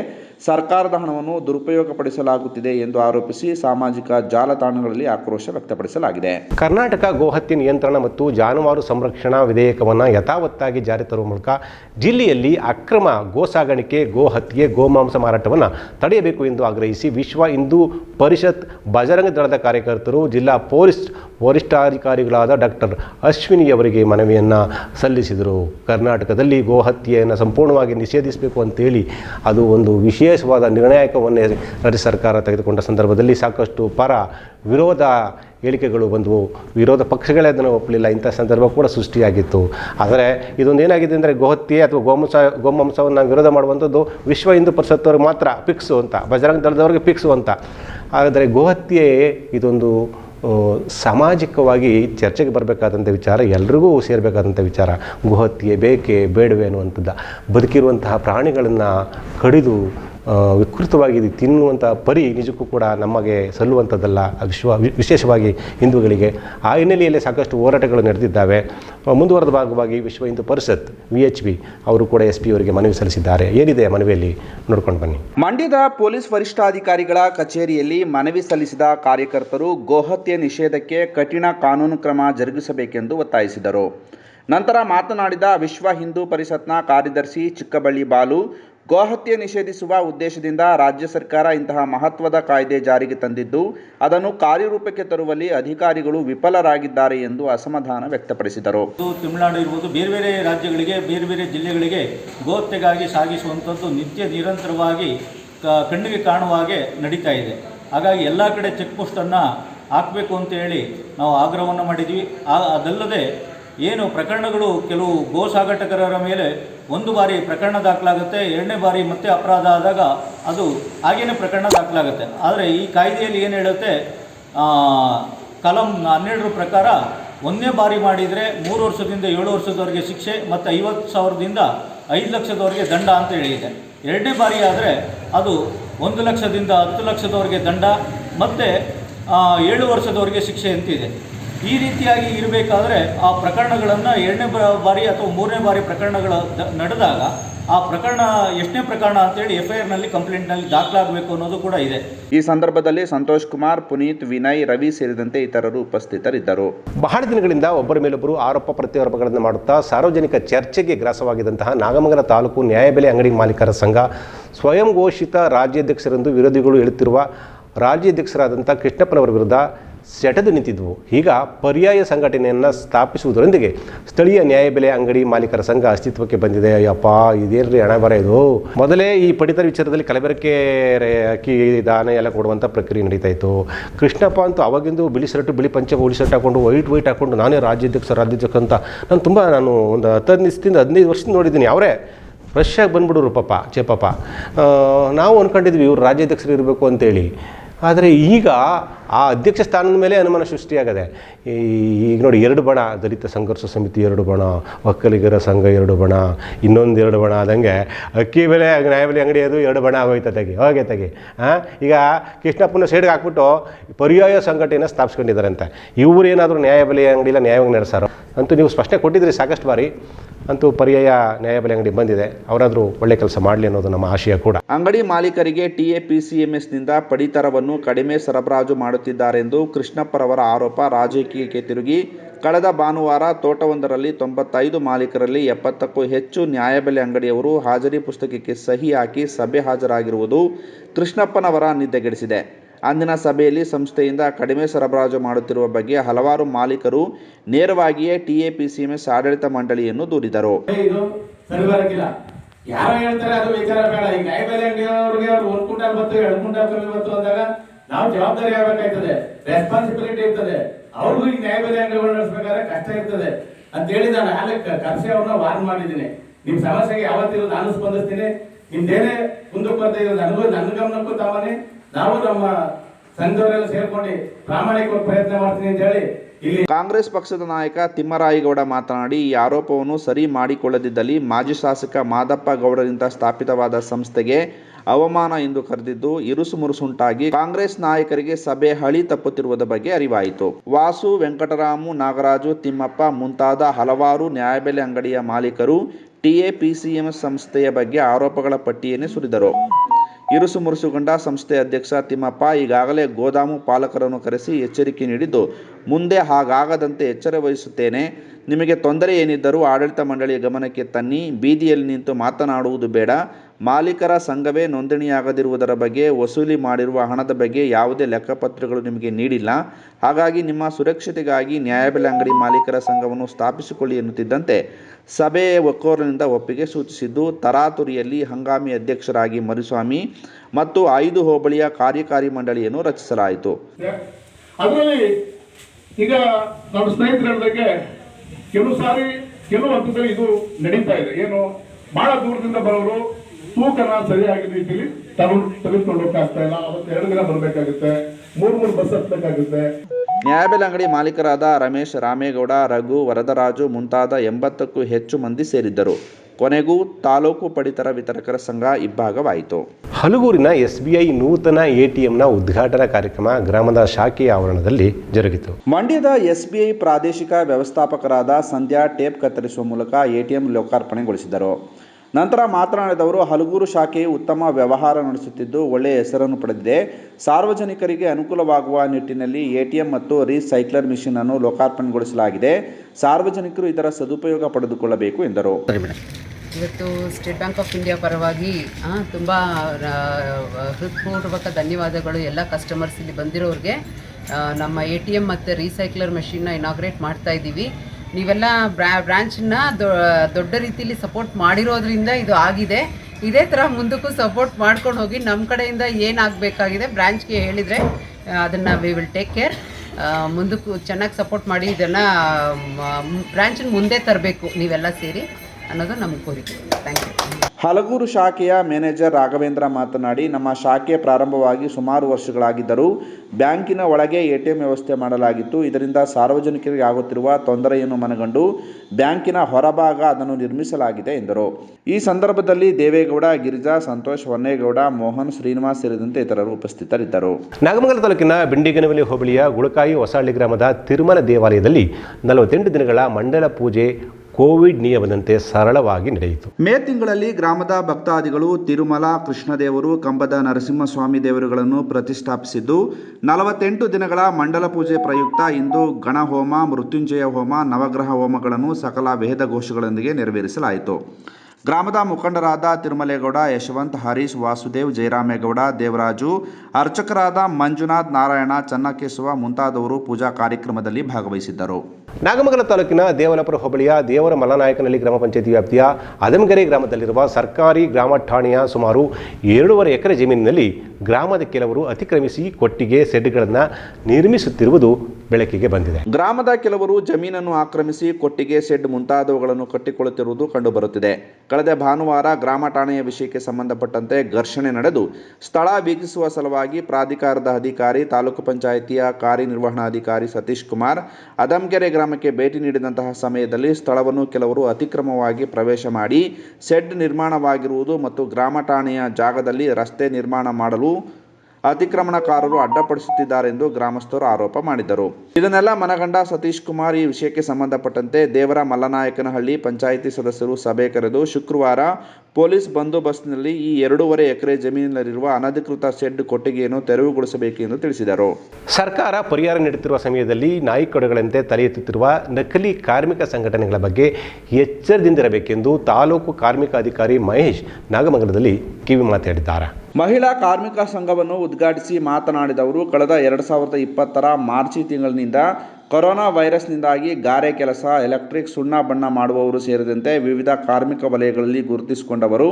ಸರ್ಕಾರದ ಹಣವನ್ನು ದುರುಪಯೋಗಪಡಿಸಲಾಗುತ್ತಿದೆ ಎಂದು ಆರೋಪಿಸಿ ಸಾಮಾಜಿಕ ಜಾಲತಾಣಗಳಲ್ಲಿ ಆಕ್ರೋಶ ವ್ಯಕ್ತಪಡಿಸಲಾಗಿದೆ. ಕರ್ನಾಟಕ ಗೋಹತ್ಯೆ ನಿಯಂತ್ರಣ ಮತ್ತು ಜಾನುವಾರು ಸಂರಕ್ಷಣಾ ವಿಧೇಯಕವನ್ನು ಯಥಾವತ್ತಾಗಿ ಜಾರಿ ತರುವ ಮೂಲಕ ಜಿಲ್ಲೆಯಲ್ಲಿ ಅಕ್ರಮ ಗೋ ಸಾಗಾಣಿಕೆ ಗೋ ಹತ್ಯೆ ಗೋಮಾಂಸ ಮಾರಾಟವನ್ನು ತಡೆಯಬೇಕು ಎಂದು ಆಗ್ರಹಿಸಿ ವಿಶ್ವ ಹಿಂದೂ ಪರಿಷತ್ ಬಜರಂಗ ದಳದ ಕಾರ್ಯಕರ್ತರು, ಜಿಲ್ಲಾ ಪೊಲೀಸ್ ವರಿಷ್ಠಾಧಿಕಾರಿಗಳಾದ ಡಾಕ್ಟರ್ ಅಶ್ವಿನಿ ಅವರಿಗೆ ಮನವಿಯನ್ನು ಸಲ್ಲಿಸಿದರು. ಕರ್ನಾಟಕದಲ್ಲಿ ಗೋಹತ್ಯೆಯನ್ನು ಸಂಪೂರ್ಣವಾಗಿ ನಿಷೇಧಿಸಬೇಕು ಅಂತೇಳಿ ಅದು ಒಂದು ವಿಶೇಷವಾದ ನಿರ್ಣಾಯಕವನ್ನೇ ರಾಜ್ಯ ಸರ್ಕಾರ ತೆಗೆದುಕೊಂಡ ಸಂದರ್ಭದಲ್ಲಿ ಸಾಕಷ್ಟು ಪರ ವಿರೋಧ ಹೇಳಿಕೆಗಳು ಬಂದವು. ವಿರೋಧ ಪಕ್ಷಗಳೇ ಅದನ್ನು ಒಪ್ಪಲಿಲ್ಲ. ಇಂಥ ಸಂದರ್ಭ ಕೂಡ ಸೃಷ್ಟಿಯಾಗಿತ್ತು. ಆದರೆ ಇದೊಂದು ಏನಾಗಿದೆ ಅಂದರೆ ಗೋಹತ್ಯೆ ಅಥವಾ ಗೋಮಂಸ, ಗೋಮಾಂಸವನ್ನು ವಿರೋಧ ಮಾಡುವಂಥದ್ದು ವಿಶ್ವ ಹಿಂದೂ ಪರಿಷತ್ತವ್ರಿಗೆ ಮಾತ್ರ ಫಿಕ್ಸು ಅಂತ, ಬಜರಂಗ ದಳದವ್ರಿಗೆ ಫಿಕ್ಸು ಅಂತ. ಆದರೆ ಗೋಹತ್ಯೆ ಇದೊಂದು ಸಾಮಾಜಿಕವಾಗಿ ಚರ್ಚೆಗೆ ಬರಬೇಕಾದಂಥ ವಿಚಾರ, ಎಲ್ರಿಗೂ ಸೇರಬೇಕಾದಂಥ ವಿಚಾರ. ಗೋಹತ್ಯೆ ಬೇಕೆ ಬೇಡವೆ ಅನ್ನುವಂಥದ್ದು. ಬದುಕಿರುವಂತಹ ಪ್ರಾಣಿಗಳನ್ನು ಕಡಿದು ವಿಕೃತವಾಗಿ ತಿನ್ನುವಂಥ ಪರಿ ನಿಜಕ್ಕೂ ಕೂಡ ನಮಗೆ ಸಲ್ಲುವಂಥದ್ದಲ್ಲ. ವಿಶ್ವ ವಿಶೇಷವಾಗಿ ಹಿಂದೂಗಳಿಗೆ. ಆ ಹಿನ್ನೆಲೆಯಲ್ಲಿ ಸಾಕಷ್ಟು ಹೋರಾಟಗಳು ನಡೆದಿದ್ದಾವೆ. ಮುಂದುವರೆದ ಭಾಗವಾಗಿ Vishwa Hindu Parishad, V H B, ಅವರು ಕೂಡ ಎಸ್ ಪಿ ಅವರಿಗೆ ಮನವಿ ಸಲ್ಲಿಸಿದ್ದಾರೆ. ಏನಿದೆ ಮನವಿಯಲ್ಲಿ? ನೋಡ್ಕೊಂಡು ಬನ್ನಿ. ಮಂಡ್ಯದ ಪೊಲೀಸ್ ವರಿಷ್ಠಾಧಿಕಾರಿಗಳ ಕಚೇರಿಯಲ್ಲಿ ಮನವಿ ಸಲ್ಲಿಸಿದ ಕಾರ್ಯಕರ್ತರು ಗೋಹತ್ಯೆ ನಿಷೇಧಕ್ಕೆ ಕಠಿಣ ಕಾನೂನು ಕ್ರಮ ಜರುಗಿಸಬೇಕೆಂದು ಒತ್ತಾಯಿಸಿದರು. ನಂತರ ಮಾತನಾಡಿದ ವಿಶ್ವ ಹಿಂದೂ ಪರಿಷತ್ನ ಕಾರ್ಯದರ್ಶಿ ಚಿಕ್ಕಬಳ್ಳಿ ಬಾಲು ಗೋಹತ್ಯೆ ನಿಷೇಧಿಸುವ ಉದ್ದೇಶದಿಂದ ರಾಜ್ಯ ಸರ್ಕಾರ ಇಂತಹ ಮಹತ್ವದ ಕಾಯ್ದೆ ಜಾರಿಗೆ ತಂದಿದ್ದು, ಅದನ್ನು ಕಾರ್ಯರೂಪಕ್ಕೆ ತರುವಲ್ಲಿ ಅಧಿಕಾರಿಗಳು ವಿಫಲರಾಗಿದ್ದಾರೆ ಎಂದು ಅಸಮಾಧಾನ ವ್ಯಕ್ತಪಡಿಸಿದರು. ತಮಿಳುನಾಡು ಇರ್ಬೋದು, ಬೇರೆ ಬೇರೆ ರಾಜ್ಯಗಳಿಗೆ, ಬೇರೆ ಬೇರೆ ಜಿಲ್ಲೆಗಳಿಗೆ ಗೋಹತ್ಯೆಗಾಗಿ ಸಾಗಿಸುವಂಥದ್ದು ನಿತ್ಯ ನಿರಂತರವಾಗಿ ಕಣ್ಣಿಗೆ ಕಾಣುವ ಹಾಗೆ ನಡೀತಾ ಇದೆ. ಹಾಗಾಗಿ ಎಲ್ಲ ಕಡೆ ಚೆಕ್ ಪೋಸ್ಟನ್ನು ಹಾಕಬೇಕು ಅಂತೇಳಿ ನಾವು ಆಗ್ರಹವನ್ನು ಮಾಡಿದ್ವಿ. ಅದಲ್ಲದೆ ಏನು ಪ್ರಕರಣಗಳು ಕೆಲವು ಗೋ ಸಾಗಾಟಗಾರರ ಮೇಲೆ ಒಂದು ಬಾರಿ ಪ್ರಕರಣ ದಾಖಲಾಗುತ್ತೆ, ಎರಡನೇ ಬಾರಿ ಮತ್ತೆ ಅಪರಾಧ ಆದಾಗ ಅದು ಹಾಗೇನೆ ಪ್ರಕರಣ ದಾಖಲಾಗುತ್ತೆ. ಆದರೆ ಈ ಕಾಯ್ದೆಯಲ್ಲಿ ಏನು ಹೇಳುತ್ತೆ ಕಲಂ ಹನ್ನೆರಡರ ಪ್ರಕಾರ ಒಂದೇ ಬಾರಿ ಮಾಡಿದರೆ ಮೂರು ವರ್ಷದಿಂದ ಏಳು ವರ್ಷದವರೆಗೆ ಶಿಕ್ಷೆ ಮತ್ತು ಐವತ್ತು ಸಾವಿರದಿಂದ ಐದು ಲಕ್ಷದವರೆಗೆ ದಂಡ ಅಂತ ಹೇಳಿದೆ. ಎರಡನೇ ಬಾರಿ ಆದರೆ ಅದು ಒಂದು ಲಕ್ಷದಿಂದ ಹತ್ತು ಲಕ್ಷದವರೆಗೆ ದಂಡ ಮತ್ತು ಏಳು ವರ್ಷದವರೆಗೆ ಶಿಕ್ಷೆ ಅಂತಿದೆ. ಈ ರೀತಿಯಾಗಿ ಇರಬೇಕಾದ್ರೆ ಆ ಪ್ರಕರಣಗಳನ್ನು ಎರಡನೇ ಬಾರಿ ಅಥವಾ ಮೂರನೇ ಬಾರಿ ಪ್ರಕರಣಗಳು ನಡೆದಾಗ ಆ ಪ್ರಕರಣ ಎಷ್ಟನೇ ಪ್ರಕರಣ ಅಂತೇಳಿ ಎಫ್ ಐ ಆರ್ನಲ್ಲಿ ಕಂಪ್ಲೇಂಟ್ನಲ್ಲಿ ದಾಖಲಾಗಬೇಕು ಅನ್ನೋದು ಕೂಡ ಇದೆ. ಈ ಸಂದರ್ಭದಲ್ಲಿ ಸಂತೋಷ್ ಕುಮಾರ್ ಪುನೀತ್ ವಿನಯ್ ರವಿ ಸೇರಿದಂತೆ ಇತರರು ಉಪಸ್ಥಿತರಿದ್ದರು. ಬಹಳ ದಿನಗಳಿಂದ ಒಬ್ಬರ ಮೇಲೊಬ್ಬರು ಆರೋಪ ಪ್ರತ್ಯಾರೋಪಗಳನ್ನು ಮಾಡುತ್ತಾ ಸಾರ್ವಜನಿಕ ಚರ್ಚೆಗೆ ಗ್ರಾಸವಾಗಿದ್ದಂತಹ ನಾಗಮಂಗಲ ತಾಲೂಕು ನ್ಯಾಯಬೆಲೆ ಅಂಗಡಿ ಮಾಲೀಕರ ಸಂಘ ಸ್ವಯಂ ಘೋಷಿತ ರಾಜ್ಯಾಧ್ಯಕ್ಷರೆಂದು ವಿರೋಧಿಗಳು ಹೇಳುತ್ತಿರುವ ರಾಜ್ಯಾಧ್ಯಕ್ಷರಾದಂಥ ಕೃಷ್ಣಪ್ಪನವರ ವಿರುದ್ಧ ಸೆಟೆದು ನಿಂತಿದ್ವು. ಈಗ ಪರ್ಯಾಯ ಸಂಘಟನೆಯನ್ನು ಸ್ಥಾಪಿಸುವುದರೊಂದಿಗೆ ಸ್ಥಳೀಯ ನ್ಯಾಯಬೆಲೆ ಅಂಗಡಿ ಮಾಲೀಕರ ಸಂಘ ಅಸ್ತಿತ್ವಕ್ಕೆ ಬಂದಿದೆ. ಅಯ್ಯಪ್ಪ, ಇದೇನ್ರಿ ಹಣ ಬರ ಇದು ಮೊದಲೇ ಈ ಪಡಿತರ ವಿಚಾರದಲ್ಲಿ ಕಲಬೆರಕೆ ಅಕ್ಕಿ ದಾನ ಎಲ್ಲ ಕೊಡುವಂಥ ಪ್ರಕ್ರಿಯೆ ನಡೀತಾ ಇತ್ತು. ಕೃಷ್ಣಪ್ಪ ಅಂತೂ ಅವಾಗಿಂದು ಬಿಳಿ ಶರ್ಟು, ಬಿಳಿ ಪಂಚ ಬಿಳಿ ಶರ್ಟ್ ಹಾಕೊಂಡು, ವೈಟ್ ವೈಟ್ ಹಾಕೊಂಡು ನಾನೇ ರಾಜ್ಯಾಧ್ಯಕ್ಷ ರಾಜ್ಯಾಧ್ಯಕ್ಷ ಅಂತ ನಾನು ತುಂಬ ನಾನು ಒಂದು ಹತ್ತು ದಿವಸದಿಂದ ಹದಿನೈದು ವರ್ಷದಿಂದ ನೋಡಿದ್ದೀನಿ. ಅವರೇ ಫ್ರೆಶ್ ಆಗಿ ಬಂದ್ಬಿಡೋರು ಪಪ್ಪ ಚೇಪಪ್ಪ ನಾವು ಅಂದ್ಕೊಂಡಿದ್ವಿ ಇವ್ರು ರಾಜ್ಯಾಧ್ಯಕ್ಷರು ಇರಬೇಕು ಅಂತೇಳಿ. ಆದರೆ ಈಗ ಆ ಅಧ್ಯಕ್ಷ ಸ್ಥಾನದ ಮೇಲೆ ಅನುಮಾನ ಸೃಷ್ಟಿಯಾಗದೆ. ಈಗ ನೋಡಿ ಎರಡು ಬಣ, ದಲಿತ ಸಂಘರ್ಷ ಸಮಿತಿ ಎರಡು ಬಣ, ಒಕ್ಕಲಿಗರ ಸಂಘ ಎರಡು ಬಣ, ಇನ್ನೊಂದು ಎರಡು ಬಣ, ಆದಂಗೆ ಅಕ್ಕಿ ಬೆಲೆ ನ್ಯಾಯಬೆಲೆ ಅಂಗಡಿ ಅದು ಎರಡು ಬಣ ಆಗೋಯ್ತು ತೆಗಿ, ಹೋಗೆ ತೆಗಿ ಹಾಂ ಈಗ ಕೃಷ್ಣಪ್ಪನ ಸೈಡ್ಗೆ ಹಾಕ್ಬಿಟ್ಟು ಪರ್ಯಾಯ ಸಂಘಟನೆಯನ್ನು ಅಂತ ಇವ್ರು ಏನಾದರೂ ನ್ಯಾಯಬೆಲೆ ಅಂಗಡಿಲ್ಲ ನ್ಯಾಯವಾಗಿ ನಡೆಸಾರೋ ಅಂತೂ ನೀವು ಸ್ಪಷ್ಟನೆ ಕೊಟ್ಟಿದ್ರಿ ಸಾಕಷ್ಟು ಬಾರಿ. ಅಂತೂ ಪರ್ಯಾಯ ನ್ಯಾಯಬೆಲೆ ಅಂಗಡಿ ಬಂದಿದೆ. ಅವರಾದರೂ ಒಳ್ಳೆ ಕೆಲಸ ಮಾಡಲಿ ಅನ್ನೋದು ನಮ್ಮ ಆಶಯ ಕೂಡ. ಅಂಗಡಿ ಮಾಲೀಕರಿಗೆ ಟಿಎಪಿಸಿಎಂಎಸ್ನಿಂದ ಪಡಿತರವನ್ನು ಕಡಿಮೆ ಸರಬರಾಜು ಮಾಡುತ್ತಿದ್ದಾರೆಂದು ಕೃಷ್ಣಪ್ಪರವರ ಆರೋಪ ರಾಜಕೀಯಕ್ಕೆ ತಿರುಗಿ. ಕಳೆದ ಭಾನುವಾರ ತೋಟವೊಂದರಲ್ಲಿ ತೊಂಬತ್ತೈದು ಮಾಲೀಕರಲ್ಲಿ ಎಪ್ಪತ್ತಕ್ಕೂ ಹೆಚ್ಚು ನ್ಯಾಯಬೆಲೆ ಅಂಗಡಿಯವರು ಹಾಜರಿ ಪುಸ್ತಕಕ್ಕೆ ಸಹಿ ಹಾಕಿ ಸಭೆ ಹಾಜರಾಗಿರುವುದು ಕೃಷ್ಣಪ್ಪನವರ ನಿದ್ದೆಗೆಡಿಸಿದೆ. ಅಂದಿನ ಸಭೆಯಲ್ಲಿ ಸಂಸ್ಥೆಯಿಂದ ಕಡಿಮೆ ಸರಬರಾಜು ಮಾಡುತ್ತಿರುವ ಬಗ್ಗೆ ಹಲವಾರು ಮಾಲೀಕರು ನೇರವಾಗಿಯೇ ಟಿಎಪಿಸಿಎಂಎಸ್ ಆಡಳಿತ ಮಂಡಳಿಯನ್ನು ದೂರಿದರು. ಯಾರೋ ಹೇಳ್ತಾರೆ ಅದು ವಿಚಾರ ಬೇಡ. ಈ ನ್ಯಾಯಬೆಲೆ ಅಂಗಡಿಯವ್ರಿಗೆ ಅವ್ರು ಒಂದು ಕುಂಟಲ್ ಬತ್ತು ಎರಡು ಕುಂಟಲ್ ಬತ್ತು ಅಂದಾಗ ನಾವು ಜವಾಬ್ದಾರಿ ಆಗಬೇಕಾಯ್ತದೆ. ರೆಸ್ಪಾನ್ಸಿಬಿಲಿಟಿ ಇರ್ತದೆ. ಅವ್ರಿಗೂ ಈ ನ್ಯಾಯಬೆಲೆ ಅಂಗಡಿಗಳು ನಡೆಸ್ಬೇಕಾದ್ರೆ ಕಷ್ಟ ಇರ್ತದೆ. ಅಂತ ಹೇಳಿ ನಾನು ಆಗಲೇ ಕರ್ಸಿ ಅವ್ರನ್ನ ವಾರ್ನ್ ಮಾಡಿದ್ದೀನಿ. ನಿಮ್ ಸಮಸ್ಯೆಗೆ ಯಾವತ್ತಿರೋ ನಾನು ಸ್ಪಂದಿಸ್ತೀನಿ. ನಿಮ್ದೇನೇ ಮುಂದಕ್ಕೆ ಬರ್ತಾ ಇರೋದು, ನನಗೂ ನನ್ನ ಗಮನಕ್ಕೂ ತಮ್ಮನೆ ನಾವು ನಮ್ಮ ಸಂಘದವರೆಲ್ಲ ಸೇರ್ಕೊಂಡು ಪ್ರಾಮಾಣಿಕವಾಗಿ ಪ್ರಯತ್ನ ಮಾಡ್ತೀನಿ ಅಂತ ಹೇಳಿ ಕಾಂಗ್ರೆಸ್ ಪಕ್ಷದ ನಾಯಕ ತಿಮ್ಮರಾಯಗೌಡ ಮಾತನಾಡಿ, ಈ ಆರೋಪವನ್ನು ಸರಿ ಮಾಡಿಕೊಳ್ಳದಿದ್ದಲ್ಲಿ ಮಾಜಿ ಶಾಸಕ ಮಾದಪ್ಪ ಗೌಡರಿಂದ ಸ್ಥಾಪಿತವಾದ ಸಂಸ್ಥೆಗೆ ಅವಮಾನ ಎಂದು ಕರೆದಿದ್ದು, ಇರುಸು ಮುರುಸುಂಟಾಗಿ ಕಾಂಗ್ರೆಸ್ ನಾಯಕರಿಗೆ ಸಭೆ ಹಳಿ ತಪ್ಪುತ್ತಿರುವುದ ಬಗ್ಗೆ ಅರಿವಾಯಿತು. ವಾಸು ವೆಂಕಟರಾಮು ನಾಗರಾಜು ತಿಮ್ಮಪ್ಪ ಮುಂತಾದ ಹಲವಾರು ನ್ಯಾಯಬೆಲೆ ಅಂಗಡಿಯ ಮಾಲೀಕರು ಟಿಎಪಿಸಿಎಂಎಸ್ ಸಂಸ್ಥೆಯ ಬಗ್ಗೆ ಆರೋಪಗಳ ಪಟ್ಟಿಯನ್ನೇ ಸುರಿದರು. ಇರುಸು ಮುರುಸುಗೊಂಡ ಸಂಸ್ಥೆ ಅಧ್ಯಕ್ಷ ತಿಮ್ಮಪ್ಪ ಈಗಾಗಲೇ ಗೋದಾಮು ಪಾಲಕರನ್ನು ಕರೆಸಿ ಎಚ್ಚರಿಕೆ ನೀಡಿದ್ದು, ಮುಂದೆ ಹಾಗಾಗದಂತೆ ಎಚ್ಚರ ವಹಿಸುತ್ತೇನೆ. ನಿಮಗೆ ತೊಂದರೆ ಏನಿದ್ದರೂ ಆಡಳಿತ ಮಂಡಳಿಯ ಗಮನಕ್ಕೆ ತನ್ನಿ, ಬೀದಿಯಲ್ಲಿ ನಿಂತು ಮಾತನಾಡುವುದು ಬೇಡ. ಮಾಲೀಕರ ಸಂಘವೇ ನೋಂದಣಿಯಾಗದಿರುವುದರ ಬಗ್ಗೆ ವಸೂಲಿ ಮಾಡಿರುವ ಹಣದ ಬಗ್ಗೆ ಯಾವುದೇ ಲೆಕ್ಕಪತ್ರಗಳು ನಿಮಗೆ ನೀಡಿಲ್ಲ. ಹಾಗಾಗಿ ನಿಮ್ಮ ಸುರಕ್ಷತೆಗಾಗಿ ನ್ಯಾಯಬೆಲೆ ಅಂಗಡಿ ಮಾಲೀಕರ ಸಂಘವನ್ನು ಸ್ಥಾಪಿಸಿಕೊಳ್ಳಿ ಎನ್ನುತ್ತಿದ್ದಂತೆ ಸಭೆಯ ಒಕ್ಕೋರನಿಂದ ಒಪ್ಪಿಗೆ ಸೂಚಿಸಿದ್ದು, ತರಾತುರಿಯಲ್ಲಿ ಹಂಗಾಮಿ ಅಧ್ಯಕ್ಷರಾಗಿ ಮರುಸ್ವಾಮಿ ಮತ್ತು ಐದು ಹೋಬಳಿಯ ಕಾರ್ಯಕಾರಿ ಮಂಡಳಿಯನ್ನು ರಚಿಸಲಾಯಿತು. ಅದರಲ್ಲಿ ಈಗ ನಮ್ಮ ಸ್ನೇಹಿತರ ಬಗ್ಗೆ ಕೆಲವು ಸಾರಿ, ಕೆಲವು ಹಂತದಲ್ಲಿ ಇದು ನಡೀತಾ ಇದೆ. ಏನು, ಬಹಳ ದೂರದಿಂದ ಬರೋರು ತೂಕನ ಸರಿಯಾಗಿ ರೀತಿಯಲ್ಲಿ ತಗೊಂಡು ತೆಗೆದುಕೊಂಡು ಹೋಗ್ತಾ ಇಲ್ಲ. ಅವತ್ತು ಎರಡು ದಿನ ಬರಬೇಕಾಗುತ್ತೆ. ಮೂರು ಮೂರು ಬಸ್ ಹತ್ಬೇಕಾಗುತ್ತೆ ನ್ಯಾಯಬೆಲೆ ಅಂಗಡಿ ಮಾಲೀಕರಾದ ರಮೇಶ್ ರಾಮೇಗೌಡ ರಘು ವರದರಾಜು ಮುಂತಾದ ಎಂಬತ್ತಕ್ಕೂ ಹೆಚ್ಚು ಮಂದಿ ಸೇರಿದ್ದರು. ಕೊನೆಗೂ ತಾಲೂಕು ಪಡಿತರ ವಿತರಕರ ಸಂಘ ಇಬ್ಬಾಗವಾಯಿತು ಹಲಗೂರಿನ ಎಸ್ ಬಿ ಐ ನೂತನ ಎ ಟಿ ಎಂನ ಉದ್ಘಾಟನಾ ಕಾರ್ಯಕ್ರಮ ಗ್ರಾಮದ ಶಾಖೆಯ ಆವರಣದಲ್ಲಿ ಜರುಗಿತು. ಮಂಡ್ಯದ ಎಸ್ಬಿಐ ಪ್ರಾದೇಶಿಕ ವ್ಯವಸ್ಥಾಪಕರಾದ ಸಂಧ್ಯಾ ಟೇಪ್ ಕತ್ತರಿಸುವ ಮೂಲಕ ಎಟಿಎಂ ಲೋಕಾರ್ಪಣೆಗೊಳಿಸಿದರು. ನಂತರ ಮಾತನಾಡಿದವರು ಹಲಗೂರು ಶಾಖೆಯು ಉತ್ತಮ ವ್ಯವಹಾರ ನಡೆಸುತ್ತಿದ್ದು ಒಳ್ಳೆಯ ಹೆಸರನ್ನು ಪಡೆದಿದೆ. ಸಾರ್ವಜನಿಕರಿಗೆ ಅನುಕೂಲವಾಗುವ ನಿಟ್ಟಿನಲ್ಲಿ ಎಟಿಎಂ ಮತ್ತು ರೀಸೈಕ್ಲರ್ ಮಿಷನ್ ಅನ್ನು ಲೋಕಾರ್ಪಣೆಗೊಳಿಸಲಾಗಿದೆ. ಸಾರ್ವಜನಿಕರು ಇದರ ಸದುಪಯೋಗ ಪಡೆದುಕೊಳ್ಳಬೇಕು ಎಂದರು. ಇವತ್ತು ಸ್ಟೇಟ್ ಬ್ಯಾಂಕ್ ಆಫ್ ಇಂಡಿಯಾ ಪರವಾಗಿ ತುಂಬ ಹೃತ್ಪೂರ್ವಕ ಧನ್ಯವಾದಗಳು ಎಲ್ಲ ಕಸ್ಟಮರ್ಸ್ ಇಲ್ಲಿ ಬಂದಿರೋರಿಗೆ. ನಮ್ಮ ಎ ಟಿ ಎಂ ಮತ್ತು ರೀಸೈಕ್ಲರ್ ಮೆಷಿನ್ನ ಇನಾಗ್ರೇಟ್ ಮಾಡ್ತಾ ಇದ್ದೀವಿ ನೀವೆಲ್ಲ ಬ್ರಾ ಬ್ರ್ಯಾಂಚನ್ನ ದೊಡ್ಡ ರೀತಿಯಲ್ಲಿ ಸಪೋರ್ಟ್ ಮಾಡಿರೋದ್ರಿಂದ ಇದು ಆಗಿದೆ. ಇದೇ ಥರ ಮುಂದಕ್ಕೂ ಸಪೋರ್ಟ್ ಮಾಡ್ಕೊಂಡು ಹೋಗಿ ನಮ್ಮ ಕಡೆಯಿಂದ ಏನಾಗಬೇಕಾಗಿದೆ ಬ್ರ್ಯಾಂಚ್ಗೆ ಹೇಳಿದರೆ ಅದನ್ನು ವಿ ವಿಲ್ ಟೇಕ್ ಕೇರ್ ಮುಂದಕ್ಕೂ ಚೆನ್ನಾಗಿ ಸಪೋರ್ಟ್ ಮಾಡಿ ಇದನ್ನು ಬ್ರ್ಯಾಂಚನ್ನು ಮುಂದೆ ತರಬೇಕು ನೀವೆಲ್ಲ ಸೇರಿ ಅನ್ನೋದು ನಮ್ಮ ಕೋರಿಕೆ. ಥ್ಯಾಂಕ್ ಯು ಹಲಗೂರು ಶಾಖೆಯ ಮ್ಯಾನೇಜರ್ ರಾಘವೇಂದ್ರ ಮಾತನಾಡಿ, ನಮ್ಮ ಶಾಖೆ ಪ್ರಾರಂಭವಾಗಿ ಸುಮಾರು ವರ್ಷಗಳಾಗಿದ್ದರೂ ಬ್ಯಾಂಕಿನ ಒಳಗೆ ಎಟಿಎಂ ವ್ಯವಸ್ಥೆ ಮಾಡಲಾಗಿತ್ತು. ಇದರಿಂದ ಸಾರ್ವಜನಿಕರಿಗೆ ಆಗುತ್ತಿರುವ ತೊಂದರೆಯನ್ನು ಮನಗಂಡು ಬ್ಯಾಂಕಿನ ಹೊರಭಾಗ ಅದನ್ನು ನಿರ್ಮಿಸಲಾಗಿದೆ ಎಂದರು. ಈ ಸಂದರ್ಭದಲ್ಲಿ ದೇವೇಗೌಡ, ಗಿರಿಜಾ ಸಂತೋಷ್, ಹೊನ್ನೇಗೌಡ, ಮೋಹನ್ ಶ್ರೀನಿವಾಸ್ ಸೇರಿದಂತೆ ಇತರರು ಉಪಸ್ಥಿತರಿದ್ದರು. ನಾಗಮಂಗಲ ತಾಲೂಕಿನ ಬಿಂಡಿಗನವಲಿ ಹೋಬಳಿಯ ಗುಳಕಾಯಿ ಹೊಸಹಳ್ಳಿ ಗ್ರಾಮದ ತಿರುಮಲ ದೇವಾಲಯದಲ್ಲಿ ನಲವತ್ತೆಂಟು ದಿನಗಳ ಮಂಡಲ ಪೂಜೆ ಕೋವಿಡ್ ನಿಯಮದಂತೆ ಸರಳವಾಗಿ ನಡೆಯಿತು. ಮೇ ತಿಂಗಳಲ್ಲಿ ಗ್ರಾಮದ ಭಕ್ತಾದಿಗಳು ತಿರುಮಲ, ಕೃಷ್ಣದೇವರು, ಕಂಬದ ನರಸಿಂಹಸ್ವಾಮಿ ದೇವರುಗಳನ್ನು ಪ್ರತಿಷ್ಠಾಪಿಸಿದ್ದು, ನಲವತ್ತೆಂಟು ದಿನಗಳ ಮಂಡಲ ಪೂಜೆ ಪ್ರಯುಕ್ತ ಇಂದು ಗಣಹೋಮ ಮೃತ್ಯುಂಜಯ ಹೋಮ, ನವಗ್ರಹ ಹೋಮಗಳನ್ನು ಸಕಲ ವೇದ ಘೋಷಗಳೊಂದಿಗೆ ನೆರವೇರಿಸಲಾಯಿತು. ಗ್ರಾಮದ ಮುಖಂಡರಾದ ತಿರುಮಲೇಗೌಡ, ಯಶವಂತ್, ಹರೀಶ್, ವಾಸುದೇವ್, ಜಯರಾಮೇಗೌಡ, ದೇವರಾಜು, ಅರ್ಚಕರಾದ ಮಂಜುನಾಥ್ ನಾರಾಯಣ, ಚನ್ನಕೇಶವ ಮುಂತಾದವರು ಪೂಜಾ ಕಾರ್ಯಕ್ರಮದಲ್ಲಿ ಭಾಗವಹಿಸಿದ್ದರು. ನಾಗಮಂಗಲ ತಾಲೂಕಿನ ದೇವನಪುರ ಹೋಬಳಿಯ ದೇವರ ಮಲ್ಲನಾಯಕನಹಳ್ಳಿ ಗ್ರಾಮ ಪಂಚಾಯತಿ ವ್ಯಾಪ್ತಿಯ ಅದಮಗೆರೆ ಗ್ರಾಮದಲ್ಲಿರುವ ಸರ್ಕಾರಿ ಗ್ರಾಮ ಠಾಣೆಯ ಸುಮಾರು ಎರಡೂವರೆ ಎಕರೆ ಜಮೀನಿನಲ್ಲಿ ಗ್ರಾಮದ ಕೆಲವರು ಅತಿಕ್ರಮಿಸಿ ಕೊಟ್ಟಿಗೆ, ಸೆಡ್ಗಳನ್ನು ನಿರ್ಮಿಸುತ್ತಿರುವುದು ಬೆಳಕಿಗೆ ಬಂದಿದೆ. ಗ್ರಾಮದ ಕೆಲವರು ಜಮೀನನ್ನು ಆಕ್ರಮಿಸಿ ಕೊಟ್ಟಿಗೆ ಶೆಡ್ ಮುಂತಾದವುಗಳನ್ನು ಕಟ್ಟಿಕೊಳ್ಳುತ್ತಿರುವುದು ಕಂಡುಬರುತ್ತಿದೆ. ಕಳೆದ ಭಾನುವಾರ ಗ್ರಾಮ ಠಾಣೆಯ ವಿಷಯಕ್ಕೆ ಸಂಬಂಧಪಟ್ಟಂತೆ ಘರ್ಷಣೆ ನಡೆದು ಸ್ಥಳ ವೀಕ್ಷಿಸುವ ಸಲುವಾಗಿ ಪ್ರಾಧಿಕಾರದ ಅಧಿಕಾರಿ, ತಾಲೂಕು ಪಂಚಾಯಿತಿಯ ಕಾರ್ಯನಿರ್ವಹಣಾಧಿಕಾರಿ ಸತೀಶ್ ಕುಮಾರ್ ಅದಮ್ಗೆರೆ ಗ್ರಾಮಕ್ಕೆ ಭೇಟಿ ನೀಡಿದಂತಹ ಸಮಯದಲ್ಲಿ ಸ್ಥಳವನ್ನು ಕೆಲವರು ಅತಿಕ್ರಮವಾಗಿ ಪ್ರವೇಶ ಮಾಡಿ ಶೆಡ್ ನಿರ್ಮಾಣವಾಗಿರುವುದು ಮತ್ತು ಗ್ರಾಮ ಠಾಣೆಯ ಜಾಗದಲ್ಲಿ ರಸ್ತೆ ನಿರ್ಮಾಣ ಮಾಡಲು ಅತಿಕ್ರಮಣಕಾರರು ಅಡ್ಡಪಡಿಸುತ್ತಿದ್ದಾರೆಂದು ಗ್ರಾಮಸ್ಥರು ಆರೋಪ ಮಾಡಿದರು ಇದನ್ನೆಲ್ಲ ಮನಗಂಡ ಸತೀಶ್ ಕುಮಾರ್ ಈ ವಿಷಯಕ್ಕೆ ಸಂಬಂಧಪಟ್ಟಂತೆ ದೇವರ ಮಲ್ಲನಾಯಕನಹಳ್ಳಿ ಪಂಚಾಯಿತಿ ಸದಸ್ಯರು ಸಭೆ ಕರೆದು ಶುಕ್ರವಾರ ಪೊಲೀಸ್ ಬಂದೋಬಸ್ತ್ನಲ್ಲಿ ಈ ಎರಡೂವರೆ ಎಕರೆ ಜಮೀನಿನಲ್ಲಿರುವ ಅನಧಿಕೃತ ಶೆಡ್ ಕೊಟ್ಟಿಗೆಯನ್ನು ತೆರವುಗೊಳಿಸಬೇಕು ಎಂದು ತಿಳಿಸಿದರು. ಸರ್ಕಾರ ಪರಿಹಾರ ನೀಡುತ್ತಿರುವ ಸಮಯದಲ್ಲಿ ನಾಯಿ ಕೊಡುಗಳಂತೆ ಎತ್ತುತ್ತಿರುವ ನಕಲಿ ಕಾರ್ಮಿಕ ಸಂಘಟನೆಗಳ ಬಗ್ಗೆ ಎಚ್ಚರದಿಂದಿರಬೇಕೆಂದು ತಾಲೂಕು ಕಾರ್ಮಿಕ ಅಧಿಕಾರಿ ಮಹೇಶ್ ನಾಗಮಂಗಲದಲ್ಲಿ ಕಿವಿ ಮಾತಾಡಿದ್ದಾರೆ ಮಹಿಳಾ ಕಾರ್ಮಿಕ ಸಂಘವನ್ನು ಉದ್ಘಾಟಿಸಿ ಮಾತನಾಡಿದವರು, ಕಳೆದ ಎರಡು ಸಾವಿರದ ಇಪ್ಪತ್ತರ ಮಾರ್ಚಿ ತಿಂಗಳಿನಿಂದ ಕೊರೋನಾ ವೈರಸ್ನಿಂದಾಗಿ ಗಾರೆ ಕೆಲಸ, ಎಲೆಕ್ಟ್ರಿಕ್ ಸುಣ್ಣ ಬಣ್ಣ ಮಾಡುವವರು ಸೇರಿದಂತೆ ವಿವಿಧ ಕಾರ್ಮಿಕ ವಲಯಗಳಲ್ಲಿ ಗುರುತಿಸಿಕೊಂಡವರು.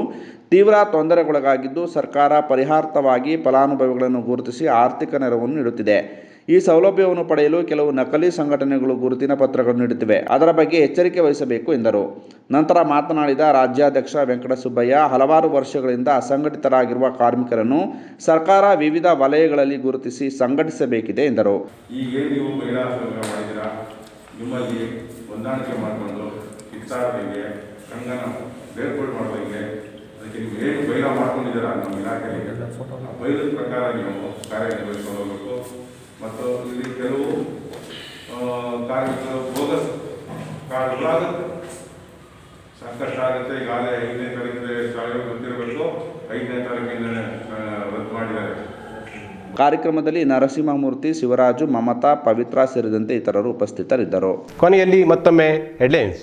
ತೀವ್ರ ತೊಂದರೆಗೊಳಗಾಗಿದ್ದು ಸರ್ಕಾರ ಪರಿಹಾರ್ಥವಾಗಿ ಫಲಾನುಭವಿಗಳನ್ನು ಗುರುತಿಸಿ ಆರ್ಥಿಕ ನೆರವನ್ನು ನೀಡುತ್ತಿದೆ. ಈ ಸೌಲಭ್ಯವನ್ನು ಪಡೆಯಲು ಕೆಲವು ನಕಲಿ ಸಂಘಟನೆಗಳು ಗುರುತಿನ ಪತ್ರಗಳನ್ನು ನೀಡುತ್ತಿವೆ. ಅದರ ಬಗ್ಗೆ ಎಚ್ಚರಿಕೆ ವಹಿಸಬೇಕು, ಎಂದರು. ನಂತರ ಮಾತನಾಡಿದ ರಾಜ್ಯಾಧ್ಯಕ್ಷ ವೆಂಕಟಸುಬ್ಬಯ್ಯ, ಹಲವಾರು ವರ್ಷಗಳಿಂದ ಅಸಂಘಟಿತರಾಗಿರುವ ಕಾರ್ಮಿಕರನ್ನು ಸರ್ಕಾರ ವಿವಿಧ ವಲಯಗಳಲ್ಲಿ ಗುರುತಿಸಿ ಸಂಘಟಿಸಬೇಕಿದೆ, ಎಂದರು. ನಿಮ್ಮಲ್ಲಿ ನಮ್ಮ ಇಲಾಖೆಯಲ್ಲಿ? ಪ್ರಕಾರ ನೀವು ಹೋಗಬೇಕು. ಮತ್ತು ಇಲ್ಲಿ ಕೆಲವು ಕಾರ್ಮಿಕರು ಬೋಗಸ್ ಕಾರ್ಡ್ಗಳಾಗುತ್ತೆ. ಸಂಕಷ್ಟ ಆಗುತ್ತೆ ಈಗಾಗಲೇ ಐದನೇ ತಾರೀಕಿಂದ ಶಾಲೆಗೆ ಗೊತ್ತಿರಬೇಕು ಐದನೇ ತಾರೀಕಿಂದ ರದ್ದು ಮಾಡಿದ್ದಾರೆ. ಕಾರ್ಯಕ್ರಮದಲ್ಲಿ ನರಸಿಂಹಮೂರ್ತಿ ಶಿವರಾಜು ಮಮತಾ ಪವಿತ್ರ ಸೇರಿದಂತೆ ಇತರರು ಉಪಸ್ಥಿತರಿದ್ದರು. ಕೊನೆಯಲ್ಲಿ ಮತ್ತೊಮ್ಮೆ ಹೆಡ್ಲೈನ್ಸ್.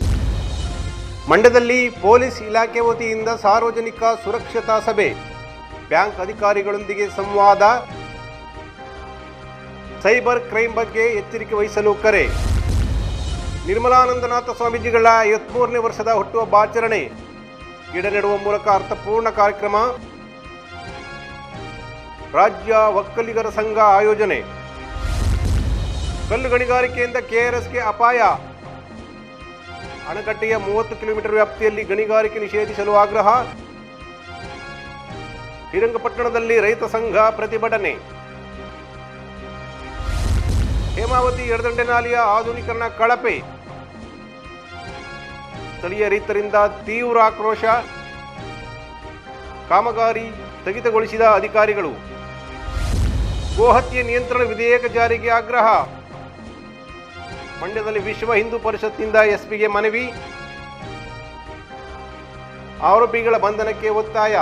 ಮಂಡ್ಯದಲ್ಲಿ ಪೊಲೀಸ್ ಇಲಾಖೆ ವತಿಯಿಂದ ಸಾರ್ವಜನಿಕ ಸುರಕ್ಷತಾ ಸಭೆ. ಬ್ಯಾಂಕ್ ಅಧಿಕಾರಿಗಳೊಂದಿಗೆ ಸಂವಾದ. ಸೈಬರ್ ಕ್ರೈಮ್ ಬಗ್ಗೆ ಎಚ್ಚರಿಕೆ ವಹಿಸಲು ಕರೆ. ನಿರ್ಮಲಾನಂದನಾಥ ಸ್ವಾಮೀಜಿಗಳ ಐವತ್ಮೂರನೇ ವರ್ಷದ ಹುಟ್ಟುಹಬ್ಬ ಆಚರಣೆ. ಗಿಡ ನೆಡುವ ಮೂಲಕ ಅರ್ಥಪೂರ್ಣ ಕಾರ್ಯಕ್ರಮ. ರಾಜ್ಯ ಒಕ್ಕಲಿಗರ ಸಂಘ ಆಯೋಜನೆ. ಕಲ್ಲು ಗಣಿಗಾರಿಕೆಯಿಂದ ಕೆಆರ್ಎಸ್ಗೆ ಅಪಾಯ. ಅಣೆಕಟ್ಟೆಯ ಮೂವತ್ತು ಕಿಲೋಮೀಟರ್ ವ್ಯಾಪ್ತಿಯಲ್ಲಿ ಗಣಿಗಾರಿಕೆ ನಿಷೇಧಿಸಲು ಆಗ್ರಹ. ಶ್ರೀರಂಗಪಟ್ಟಣದಲ್ಲಿ ರೈತ ಸಂಘ ಪ್ರತಿಭಟನೆ. ಹೇಮಾವತಿ ಎಡದಂಡೆ ನಾಲೆಯ ಆಧುನೀಕರಣ ಕಳಪೆ. ಸ್ಥಳೀಯ ರೈತರಿಂದ ತೀವ್ರ ಆಕ್ರೋಶ. ಕಾಮಗಾರಿ ಸ್ಥಗಿತಗೊಳಿಸಿದ ಅಧಿಕಾರಿಗಳು. ಗೋಹತ್ಯೆ ನಿಯಂತ್ರಣ ವಿಧೇಯಕ ಜಾರಿಗೆ ಆಗ್ರಹ. ಮಂಡ್ಯದಲ್ಲಿ ವಿಶ್ವ ಹಿಂದೂ ಪರಿಷತ್ನಿಂದ ಎಸ್ಪಿಗೆ ಮನವಿ. ಆರೋಪಿಗಳ ಬಂಧನಕ್ಕೆ ಒತ್ತಾಯ.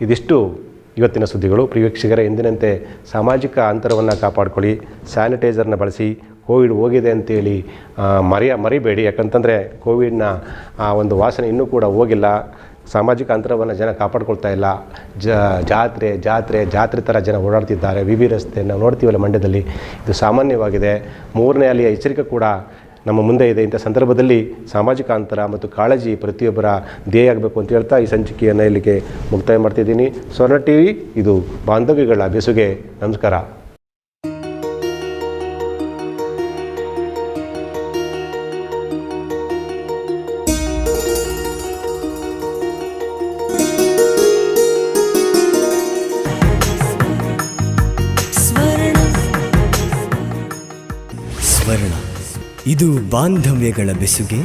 ಇದಿಷ್ಟು. ಇವತ್ತಿನ ಸುದ್ದಿಗಳು. ಪ್ರಿವೀಕ್ಷಕರ ಎಂದಿನಂತೆ ಸಾಮಾಜಿಕ ಅಂತರವನ್ನು ಕಾಪಾಡಿಕೊಳ್ಳಿ, ಸ್ಯಾನಿಟೈಸರ್ನ ಬಳಸಿ ಕೋವಿಡ್ ಹೋಗಿದೆ ಅಂತೇಳಿ ಮರೆಯ, ಮರಿಬೇಡಿ. ಯಾಕಂತಂದರೆ ಕೋವಿಡ್ನ, ಆ, ಒಂದು ವಾಸನೆ ಇನ್ನೂ ಕೂಡ ಹೋಗಿಲ್ಲ. ಸಾಮಾಜಿಕ ಅಂತರವನ್ನು ಜನ ಕಾಪಾಡ್ಕೊಳ್ತಾ ಇಲ್ಲ. ಜಾತ್ರೆ ಜಾತ್ರೆ ಜಾತ್ರೆ ಥರ ಜನ ಓಡಾಡ್ತಿದ್ದಾರೆ. ವಿ ವಿ ರಸ್ತೆ ನಾವು ನೋಡ್ತೀವಲ್ಲ ಮಂಡ್ಯದಲ್ಲಿ? ಇದು ಸಾಮಾನ್ಯವಾಗಿದೆ. ಮೂರನೇ ಅಲ್ಲಿಯ ಎಚ್ಚರಿಕೆ ಕೂಡ ನಮ್ಮ ಮುಂದೆ ಇದೆ. ಇಂಥ ಸಂದರ್ಭದಲ್ಲಿ ಸಾಮಾಜಿಕ ಅಂತರ ಮತ್ತು ಕಾಳಜಿ ಪ್ರತಿಯೊಬ್ಬರ ಧ್ಯೇಯ ಆಗಬೇಕು ಅಂತ ಹೇಳ್ತಾ ಈ ಸಂಚಿಕೆಯನ್ನು ಇಲ್ಲಿಗೆ ಮುಕ್ತಾಯ ಮಾಡ್ತಿದ್ದೀನಿ. ಸ್ವರ್ಣ ಟಿ ವಿ ಇದು ಬಾಂಧವ್ಯಗಳ ಬೆಸುಗೆ. ನಮಸ್ಕಾರ. ಬಾಂಧವ್ಯಗಳ ಬೆಸುಗೆ